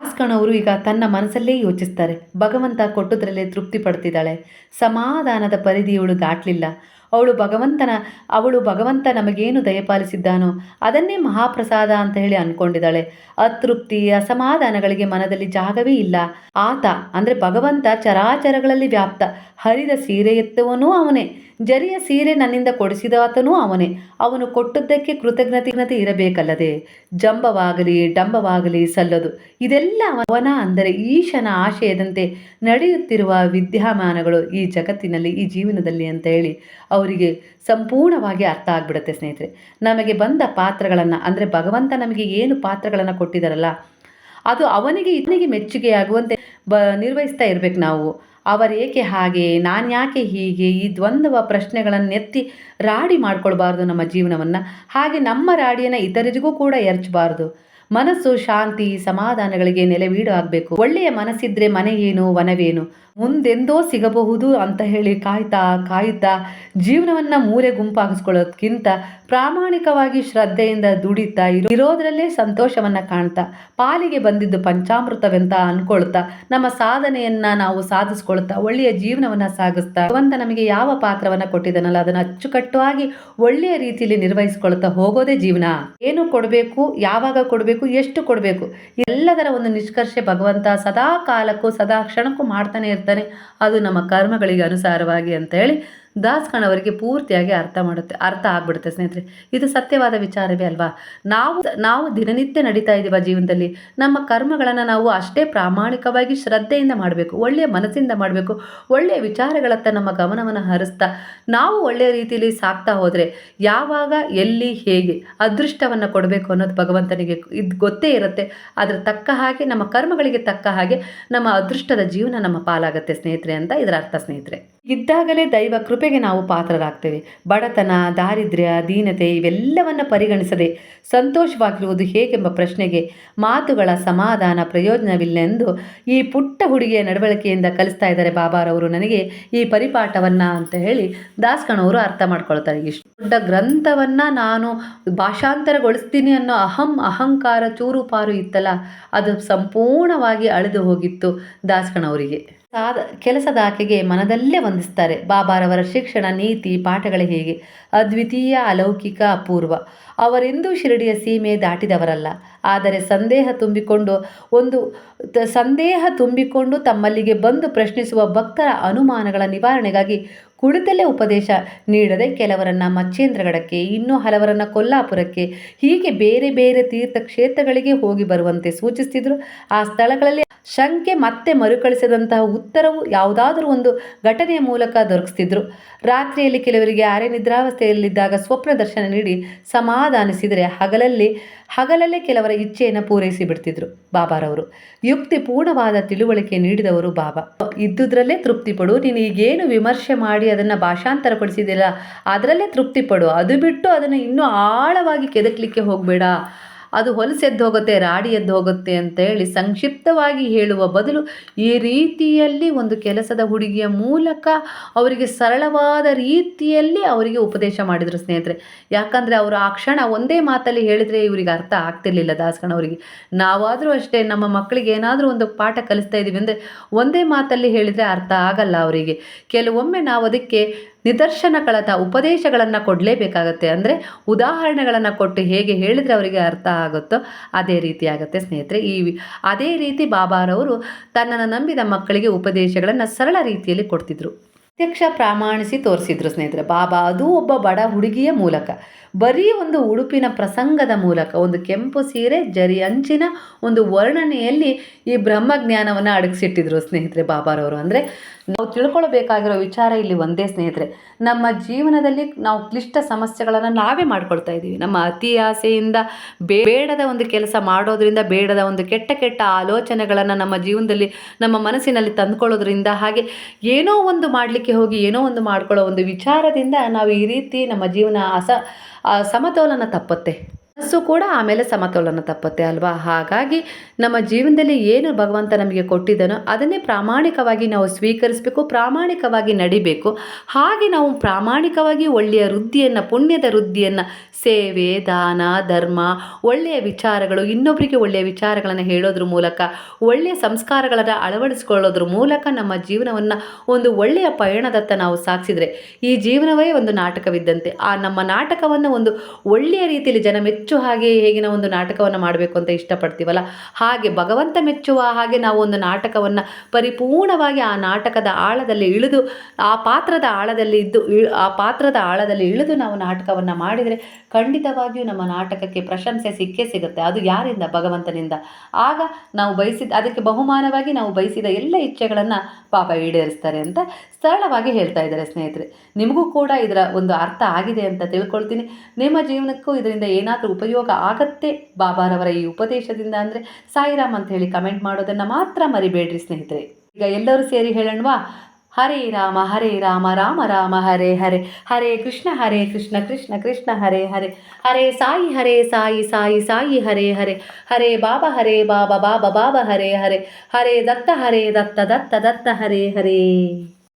ದಾಸ್ಕಣವರು ಈಗ ತನ್ನ ಮನಸ್ಸಲ್ಲೇ ಯೋಚಿಸ್ತಾರೆ. ಭಗವಂತ ಕೊಟ್ಟೋದ್ರಲ್ಲೇ ತೃಪ್ತಿ ಪಡ್ತಿದ್ದಾಳೆ. ಸಮಾಧಾನದ ಪರಿಧಿ ಇವಳು ದಾಟಲಿಲ್ಲ. ಅವಳು ಭಗವಂತನ, ಅವಳು ಭಗವಂತ ನಮಗೇನು ದಯಪಾಲಿಸಿದ್ದಾನೋ ಅದನ್ನೇ ಮಹಾಪ್ರಸಾದ ಅಂತ ಹೇಳಿ ಅಂದ್ಕೊಂಡಿದ್ದಾಳೆ ಅತೃಪ್ತಿ, ಅಸಮಾಧಾನಗಳಿಗೆ ಮನದಲ್ಲಿ ಜಾಗವೇ ಇಲ್ಲ. ಆತ ಅಂದರೆ ಭಗವಂತ ಚರಾಚರಗಳಲ್ಲಿ ವ್ಯಾಪ್ತ. ಹರಿದ ಸೀರೆ ಎತ್ತವನೂ ಅವನೇ. ಜರಿಯ ಸೀರೆ ನನ್ನಿಂದ ಕೊಡಿಸಿದ ಆತನೂ ಅವನೇ. ಅವನು ಕೊಟ್ಟದ್ದಕ್ಕೆ ಕೃತಜ್ಞತೆ ಇರಬೇಕಲ್ಲದೆ? ಜಂಬವಾಗಲಿ, ಡಂಬವಾಗಲಿ ಸಲ್ಲದು. ಇದೆಲ್ಲ ಅವನ ಅಂದರೆ ಈಶನ ಆಶಯದಂತೆ ನಡೆಯುತ್ತಿರುವ ವಿದ್ಯಮಾನಗಳು ಈ ಜಗತ್ತಿನಲ್ಲಿ, ಈ ಜೀವನದಲ್ಲಿ ಅಂತ ಹೇಳಿ ಅವರಿಗೆ ಸಂಪೂರ್ಣವಾಗಿ ಅರ್ಥ ಆಗಿಬಿಡುತ್ತೆ ಸ್ನೇಹಿತರೆ. ನಮಗೆ ಬಂದ ಪಾತ್ರಗಳನ್ನು, ಅಂದರೆ ಭಗವಂತ ನಮಗೆ ಏನು ಪಾತ್ರಗಳನ್ನು ಕೊಟ್ಟಿದ್ದಾರಲ್ಲ, ಅದು ಅವನಿಗೆ ಇದನಿಗೆ ಮೆಚ್ಚುಗೆಯಾಗುವಂತೆ ಬ ನಿರ್ವಹಿಸ್ತಾ ಇರಬೇಕು ನಾವು. ಅವರೇಕೆ ಹಾಗೆ? ನಾನು ಯಾಕೆ ಹೀಗೆ? ಈ ದ್ವಂದ್ವ ಪ್ರಶ್ನೆಗಳನ್ನೆತ್ತಿ ರಾಡಿ ಮಾಡ್ಕೊಳ್ಬಾರ್ದು ನಮ್ಮ ಜೀವನವನ್ನು. ಹಾಗೆ ನಮ್ಮ ರಾಡಿಯನ್ನು ಇತರರಿಗೂ ಕೂಡ ಎರಚಬಾರ್ದು. ಮನಸ್ಸು ಶಾಂತಿ, ಸಮಾಧಾನಗಳಿಗೆ ನೆಲೆವೀಡು ಆಗಬೇಕು. ಒಳ್ಳೆಯ ಮನಸ್ಸಿದ್ರೆ ಮನೆ ಏನು, ವನವೇನು? ಮುಂದೆಂದೋ ಸಿಗಬಹುದು ಅಂತ ಹೇಳಿ ಕಾಯ್ತಾ ಕಾಯ್ತಾ ಜೀವನವನ್ನು ಮೂಲೆ ಗುಂಪಾಗಿಸ್ಕೊಳ್ಳೋದಕ್ಕಿಂತ ಪ್ರಾಮಾಣಿಕವಾಗಿ ಶ್ರದ್ಧೆಯಿಂದ ದುಡಿತಾ ಇರೋ ಇರೋದ್ರಲ್ಲೇ ಸಂತೋಷವನ್ನು ಕಾಣ್ತಾ, ಪಾಲಿಗೆ ಬಂದಿದ್ದು ಪಂಚಾಮೃತವೆಂತ ಅನ್ಕೊಳ್ತಾ, ನಮ್ಮ ಸಾಧನೆಯನ್ನ ನಾವು ಸಾಧಿಸ್ಕೊಳ್ತಾ, ಒಳ್ಳೆಯ ಜೀವನವನ್ನು ಸಾಗಿಸ್ತಾ, ಭಗವಂತ ನಮಗೆ ಯಾವ ಪಾತ್ರವನ್ನು ಕೊಟ್ಟಿದ್ದಾನಲ್ಲ, ಅದನ್ನು ಅಚ್ಚುಕಟ್ಟಾಗಿ ಒಳ್ಳೆಯ ರೀತಿಯಲ್ಲಿ ನಿರ್ವಹಿಸ್ಕೊಳ್ತಾ ಹೋಗೋದೇ ಜೀವನ. ಏನು ಕೊಡಬೇಕು, ಯಾವಾಗ ಕೊಡಬೇಕು, ಎಷ್ಟು ಕೊಡಬೇಕು, ಎಲ್ಲದರ ಒಂದು ನಿಷ್ಕರ್ಷೆ ಭಗವಂತ ಸದಾ ಕಾಲಕ್ಕೂ ಸದಾ ಕ್ಷಣಕ್ಕೂ ಮಾಡ್ತಾನೆ ಇರ್ತಾನೆ ಅದು ನಮ್ಮ ಕರ್ಮಗಳಿಗೆ ಅನುಸಾರವಾಗಿ ಅಂತ ಹೇಳಿ ದಾಸ್ಕಣವರಿಗೆ ಪೂರ್ತಿಯಾಗಿ ಅರ್ಥ ಮಾಡುತ್ತೆ, ಅರ್ಥ ಆಗ್ಬಿಡುತ್ತೆ ಸ್ನೇಹಿತರೆ. ಇದು ಸತ್ಯವಾದ ವಿಚಾರವೇ ಅಲ್ವಾ? ನಾವು ನಾವು ದಿನನಿತ್ಯ ನಡೀತಾ ಇದ್ದೀವ ಜೀವನದಲ್ಲಿ. ನಮ್ಮ ಕರ್ಮಗಳನ್ನು ನಾವು ಅಷ್ಟೇ ಪ್ರಾಮಾಣಿಕವಾಗಿ ಶ್ರದ್ಧೆಯಿಂದ ಮಾಡಬೇಕು, ಒಳ್ಳೆಯ ಮನಸ್ಸಿಂದ ಮಾಡಬೇಕು, ಒಳ್ಳೆಯ ವಿಚಾರಗಳತ್ತ ನಮ್ಮ ಗಮನವನ್ನು ಹರಿಸ್ತಾ, ನಾವು ಒಳ್ಳೆಯ ರೀತಿಯಲ್ಲಿ ಸಾಕ್ತಾ ಹೋದರೆ ಯಾವಾಗ, ಎಲ್ಲಿ, ಹೇಗೆ ಅದೃಷ್ಟವನ್ನು ಕೊಡಬೇಕು ಅನ್ನೋದು ಭಗವಂತನಿಗೆ ಇದು ಗೊತ್ತೇ ಇರುತ್ತೆ. ಅದರ ತಕ್ಕ ಹಾಗೆ, ನಮ್ಮ ಕರ್ಮಗಳಿಗೆ ತಕ್ಕ ಹಾಗೆ ನಮ್ಮ ಅದೃಷ್ಟದ ಜೀವನ ನಮ್ಮ ಪಾಲಾಗುತ್ತೆ ಸ್ನೇಹಿತರೆ ಅಂತ ಇದರ ಅರ್ಥ ಸ್ನೇಹಿತರೆ. ಇದ್ದಾಗಲೇ ದೈವ ಕೃಪೆಗೆ ನಾವು ಪಾತ್ರರಾಗ್ತೇವೆ. ಬಡತನ, ದಾರಿದ್ರ್ಯ, ದೀನತೆ ಇವೆಲ್ಲವನ್ನು ಪರಿಗಣಿಸದೆ ಸಂತೋಷವಾಗಿರುವುದು ಹೇಗೆಂಬ ಪ್ರಶ್ನೆಗೆ ಮಾತುಗಳ ಸಮಾಧಾನ ಪ್ರಯೋಜನವಿಲ್ಲ ಎಂದು ಈ ಪುಟ್ಟ ಹುಡುಗಿಯ ನಡವಳಿಕೆಯಿಂದ ಕಲಿಸ್ತಾ ಇದ್ದಾರೆ ಬಾಬಾರವರು. ನನಗೆ ಈ ಪರಿಪಾಠವನ್ನು ಅಂತ ಹೇಳಿ ದಾಸ್ಕಣವರು ಅರ್ಥ ಮಾಡ್ಕೊಳ್ತಾರೆ. ಇಷ್ಟು ದೊಡ್ಡ ಗ್ರಂಥವನ್ನು ನಾನು ಭಾಷಾಂತರಗೊಳಿಸ್ತೀನಿ ಅನ್ನೋ ಅಹಂ, ಅಹಂಕಾರ, ಚೂರುಪಾರು ಇತ್ತಲ್ಲ, ಅದು ಸಂಪೂರ್ಣವಾಗಿ ಅಳೆದು ಹೋಗಿತ್ತು ದಾಸ್ಕಣವರಿಗೆ. ಸಾದ, ಕೆಲಸದ ಆಕೆಗೆ ಮನದಲ್ಲೇ ವಂದಿಸ್ತಾರೆ. ಬಾಬಾರವರ ಶಿಕ್ಷಣ, ನೀತಿ, ಪಾಠಗಳು ಹೇಗೆ? ಅದ್ವಿತೀಯ, ಅಲೌಕಿಕ, ಅಪೂರ್ವ. ಅವರೆಂದೂ ಶಿರಡಿಯ ಸೀಮೆ ದಾಟಿದವರಲ್ಲ. ಆದರೆ ಸಂದೇಹ ತುಂಬಿಕೊಂಡು ಒಂದು ಸಂದೇಹ ತುಂಬಿಕೊಂಡು ತಮ್ಮಲ್ಲಿಗೆ ಬಂದು ಪ್ರಶ್ನಿಸುವ ಭಕ್ತರ ಅನುಮಾನಗಳ ನಿವಾರಣೆಗಾಗಿ ಕುಳಿತಲ್ಲೇ ಉಪದೇಶ ನೀಡದೆ ಕೆಲವರನ್ನು ಮಚ್ಚೇಂದ್ರಗಡಕ್ಕೆ, ಇನ್ನೂ ಹಲವರನ್ನು ಕೊಲ್ಲಾಪುರಕ್ಕೆ, ಹೀಗೆ ಬೇರೆ ಬೇರೆ ತೀರ್ಥಕ್ಷೇತ್ರಗಳಿಗೆ ಹೋಗಿ ಬರುವಂತೆ ಸೂಚಿಸ್ತಿದ್ರು. ಆ ಸ್ಥಳಗಳಲ್ಲಿ ಶಂಕೆ ಮತ್ತೆ ಮರುಕಳಿಸದಂತಹ ಉತ್ತರವು ಯಾವುದಾದರೂ ಒಂದು ಘಟನೆಯ ಮೂಲಕ ದೊರಕಿಸ್ತಿದ್ರು. ರಾತ್ರಿಯಲ್ಲಿ ಕೆಲವರಿಗೆ ಅರೆ ನಿದ್ರಾವಸ್ಥೆಯಲ್ಲಿದ್ದಾಗ ಸ್ವಪ್ನ ದರ್ಶನ ನೀಡಿ ಸಮಾಧಾನಿಸಿದರೆ ಹಗಲಲ್ಲಿ ಹಗಲಲ್ಲೇ ಕೆಲವರ ಇಚ್ಛೆಯನ್ನು ಪೂರೈಸಿ ಬಿಡ್ತಿದ್ರು ಬಾಬಾರವರು. ಯುಕ್ತಿ ಪೂರ್ಣವಾದ ತಿಳುವಳಿಕೆ ನೀಡಿದವರು ಬಾಬಾ. ಇದ್ದುದರಲ್ಲೇ ತೃಪ್ತಿ ಪಡು ನೀನು ಈಗೇನು ವಿಮರ್ಶೆ ಮಾಡಿ ಅದನ್ನು ಭಾಷಾಂತರಗೊಳಿಸಿದಿಲ್ಲ ಅದರಲ್ಲೇ ತೃಪ್ತಿ ಪಡು ಅದು ಬಿಟ್ಟು ಅದನ್ನು ಇನ್ನೂ ಆಳವಾಗಿ ಕೆದಕಲಿಕ್ಕೆ ಹೋಗಬೇಡ. ಅದು ಹೊಲಸೆದ್ದು ಹೋಗುತ್ತೆ, ರಾಡಿ ಎದ್ದು ಹೋಗುತ್ತೆ ಅಂತ ಹೇಳಿ ಸಂಕ್ಷಿಪ್ತವಾಗಿ ಹೇಳುವ ಬದಲು ಈ ರೀತಿಯಲ್ಲಿ ಒಂದು ಕೆಲಸದ ಹುಡುಗಿಯ ಮೂಲಕ ಅವರಿಗೆ ಸರಳವಾದ ರೀತಿಯಲ್ಲಿ ಅವರಿಗೆ ಉಪದೇಶ ಮಾಡಿದರು ಸ್ನೇಹಿತರೆ. ಯಾಕಂದರೆ ಅವರು ಆ ಕ್ಷಣ ಒಂದೇ ಮಾತಲ್ಲಿ ಹೇಳಿದರೆ ಇವರಿಗೆ ಅರ್ಥ ಆಗ್ತಿರ್ಲಿಲ್ಲ ದಾಸ್ಕಣ್ಣವರಿಗೆ ನಾವಾದರೂ ಅಷ್ಟೇ ನಮ್ಮ ಮಕ್ಕಳಿಗೆ ಏನಾದರೂ ಒಂದು ಪಾಠ ಕಲಿಸ್ತಾ ಇದ್ದೀವಿ ಅಂದರೆ ಒಂದೇ ಮಾತಲ್ಲಿ ಹೇಳಿದರೆ ಅರ್ಥ ಆಗಲ್ಲ ಅವರಿಗೆ. ಕೆಲವೊಮ್ಮೆ ನಾವು ಅದಕ್ಕೆ ನಿದರ್ಶನಗಳದ ಉಪದೇಶಗಳನ್ನು ಕೊಡಲೇಬೇಕಾಗತ್ತೆ. ಅಂದರೆ ಉದಾಹರಣೆಗಳನ್ನು ಕೊಟ್ಟು ಹೇಗೆ ಹೇಳಿದರೆ ಅವರಿಗೆ ಅರ್ಥ ಆಗುತ್ತೋ ಅದೇ ರೀತಿ ಆಗುತ್ತೆ ಸ್ನೇಹಿತರೆ. ಈ ಅದೇ ರೀತಿ ಬಾಬಾರವರು ತನ್ನನ್ನು ನಂಬಿದ ಮಕ್ಕಳಿಗೆ ಉಪದೇಶಗಳನ್ನು ಸರಳ ರೀತಿಯಲ್ಲಿ ಕೊಡ್ತಿದ್ರು. ಪ್ರತ್ಯಕ್ಷ ಪ್ರಾಮಾಣಿಸಿ ತೋರಿಸಿದ್ರು ಸ್ನೇಹಿತರೆ. ಬಾಬಾ ಅದು ಒಬ್ಬ ಬಡ ಹುಡುಗಿಯ ಮೂಲಕ. ಬರೀ ಒಂದು ಉಡುಪಿನ ಪ್ರಸಂಗದ ಮೂಲಕ. ಒಂದು ಕೆಂಪು ಸೀರೆ, ಜರಿ ಅಂಚಿನ ಒಂದು ವರ್ಣನೆಯಲ್ಲಿ ಈ ಬ್ರಹ್ಮಜ್ಞಾನವನ್ನು ಅಡಗಿಸಿಟ್ಟಿದ್ರು ಸ್ನೇಹಿತರೆ ಬಾಬಾರವರು. ಅಂದರೆ ನಾವು ತಿಳ್ಕೊಳ್ಬೇಕಾಗಿರೋ ವಿಚಾರ ಇಲ್ಲಿ ಒಂದೇ ಸ್ನೇಹಿತರೆ. ನಮ್ಮ ಜೀವನದಲ್ಲಿ ನಾವು ಕ್ಲಿಷ್ಟ ಸಮಸ್ಯೆಗಳನ್ನು ನಾವೇ ಮಾಡ್ಕೊಳ್ತಾ ಇದ್ದೀವಿ. ನಮ್ಮ ಅತಿ ಆಸೆಯಿಂದ ಬೇಡದ ಒಂದು ಕೆಲಸ ಮಾಡೋದ್ರಿಂದ ಬೇಡದ ಒಂದು ಕೆಟ್ಟ ಕೆಟ್ಟ ಆಲೋಚನೆಗಳನ್ನು ನಮ್ಮ ಜೀವನದಲ್ಲಿ, ನಮ್ಮ ಮನಸ್ಸಿನಲ್ಲಿ ತಂದುಕೊಳ್ಳೋದ್ರಿಂದ ಹಾಗೆ ಏನೋ ಒಂದು ಮಾಡಲಿಕ್ಕೆ ಹೋಗಿ, ಏನೋ ಒಂದು ಮಾಡ್ಕೊಳ್ಳೋ ಒಂದು ವಿಚಾರದಿಂದ ನಾವು ಈ ರೀತಿ ನಮ್ಮ ಜೀವನ ಅಸ ಸಮತೋಲನ ತಪ್ಪುತ್ತೆ. ಮನಸ್ಸು ಕೂಡ ಆಮೇಲೆ ಸಮತೋಲನ ತಪ್ಪುತ್ತೆ ಅಲ್ವಾ? ಹಾಗಾಗಿ ನಮ್ಮ ಜೀವನದಲ್ಲಿ ಏನು ಭಗವಂತ ನಮಗೆ ಕೊಟ್ಟಿದ್ದಾನೋ ಅದನ್ನೇ ಪ್ರಾಮಾಣಿಕವಾಗಿ ನಾವು ಸ್ವೀಕರಿಸಬೇಕು, ಪ್ರಾಮಾಣಿಕವಾಗಿ ನಡಿಬೇಕು. ಹಾಗೆ ನಾವು ಪ್ರಾಮಾಣಿಕವಾಗಿ ಒಳ್ಳೆಯ ವೃದ್ಧಿಯನ್ನು, ಪುಣ್ಯದ ವೃದ್ಧಿಯನ್ನು, ಸೇವೆ, ದಾನ, ಧರ್ಮ, ಒಳ್ಳೆಯ ವಿಚಾರಗಳು ಇನ್ನೊಬ್ಬರಿಗೆ ಒಳ್ಳೆಯ ವಿಚಾರಗಳನ್ನು ಹೇಳೋದ್ರ ಮೂಲಕ, ಒಳ್ಳೆಯ ಸಂಸ್ಕಾರಗಳನ್ನು ಅಳವಡಿಸಿಕೊಳ್ಳೋದ್ರ ಮೂಲಕ ನಮ್ಮ ಜೀವನವನ್ನು ಒಂದು ಒಳ್ಳೆಯ ಪಯಣದತ್ತ ನಾವು ಸಾಗಿಸಿದರೆ ಈ ಜೀವನವೇ ಒಂದು ನಾಟಕವಿದ್ದಂತೆ. ಆ ನಮ್ಮ ನಾಟಕವನ್ನು ಒಂದು ಒಳ್ಳೆಯ ರೀತಿಯಲ್ಲಿ ಜನ ಹಾಗೆ ಹೇಗೆ ನಾವು ಒಂದು ನಾಟಕವನ್ನು ಮಾಡಬೇಕು ಅಂತ ಇಷ್ಟಪಡ್ತೀವಲ್ಲ? ಹಾಗೆ ಭಗವಂತ ಮೆಚ್ಚುವ ಹಾಗೆ ನಾವು ಒಂದು ನಾಟಕವನ್ನು ಪರಿಪೂರ್ಣವಾಗಿ ಆ ನಾಟಕದ ಆಳದಲ್ಲಿ ಇಳಿದು, ಆ ಪಾತ್ರದ ಆಳದಲ್ಲಿ ಇದ್ದು ಆ ಪಾತ್ರದ ಆಳದಲ್ಲಿ ಇಳಿದು ನಾವು ನಾಟಕವನ್ನು ಮಾಡಿದರೆ ಖಂಡಿತವಾಗಿಯೂ ನಮ್ಮ ನಾಟಕಕ್ಕೆ ಪ್ರಶಂಸೆ ಸಿಕ್ಕೇ ಸಿಗುತ್ತೆ. ಅದು ಯಾರಿಂದ? ಭಗವಂತನಿಂದ. ಆಗ ನಾವು ಬಯಸಿದ, ಅದಕ್ಕೆ ಬಹುಮಾನವಾಗಿ ನಾವು ಬಯಸಿದ ಎಲ್ಲ ಇಚ್ಛೆಗಳನ್ನು ಪಾಪ ಈಡೇರಿಸ್ತಾರೆ ಅಂತ ಸರಳವಾಗಿ ಹೇಳ್ತಾ ಇದ್ದಾರೆ ಸ್ನೇಹಿತರೆ. ನಿಮಗೂ ಕೂಡ ಇದರ ಒಂದು ಅರ್ಥ ಆಗಿದೆ ಅಂತ ತಿಳ್ಕೊಳ್ತೀನಿ. ನಿಮ್ಮ ಜೀವನಕ್ಕೂ ಇದರಿಂದ ಏನಾದರೂ ಉಪಯೋಗ ಆಗತ್ತೆ. ಬಾಬಾರವರ ಈ ಉಪದೇಶದಿಂದ ಅಂದರೆ ಸಾಯಿರಾಮ್ ಅಂತ ಹೇಳಿ ಕಮೆಂಟ್ ಮಾಡೋದನ್ನು ಮಾತ್ರ ಮರಿಬೇಡ್ರಿ ಸ್ನೇಹಿತರೆ. ಈಗ ಎಲ್ಲರೂ ಸೇರಿ ಹೇಳೋಣವಾ? ಹರೇ ರಾಮ ಹರೇ ರಾಮ ರಾಮ ರಾಮ, ಹರೇ ಹರೇ ಹರೇ ಕೃಷ್ಣ ಹರೇ ಕೃಷ್ಣ ಕೃಷ್ಣ ಕೃಷ್ಣ, ಹರೇ ಹರೇ ಹರೇ ಸಾಯಿ ಹರೇ ಸಾಯಿ ಸಾಯಿ ಸಾಯಿ, ಹರೇ ಹರೇ ಹರೇ ಬಾಬಾ ಹರೇ ಬಾಬಾ ಬಾಬಾ ಬಾಬಾ, ಹರೇ ಹರೇ ಹರೇ ದತ್ತ ಹರೇ ದತ್ತ ದತ್ತ ದತ್ತ, ಹರೇ ಹರೇ.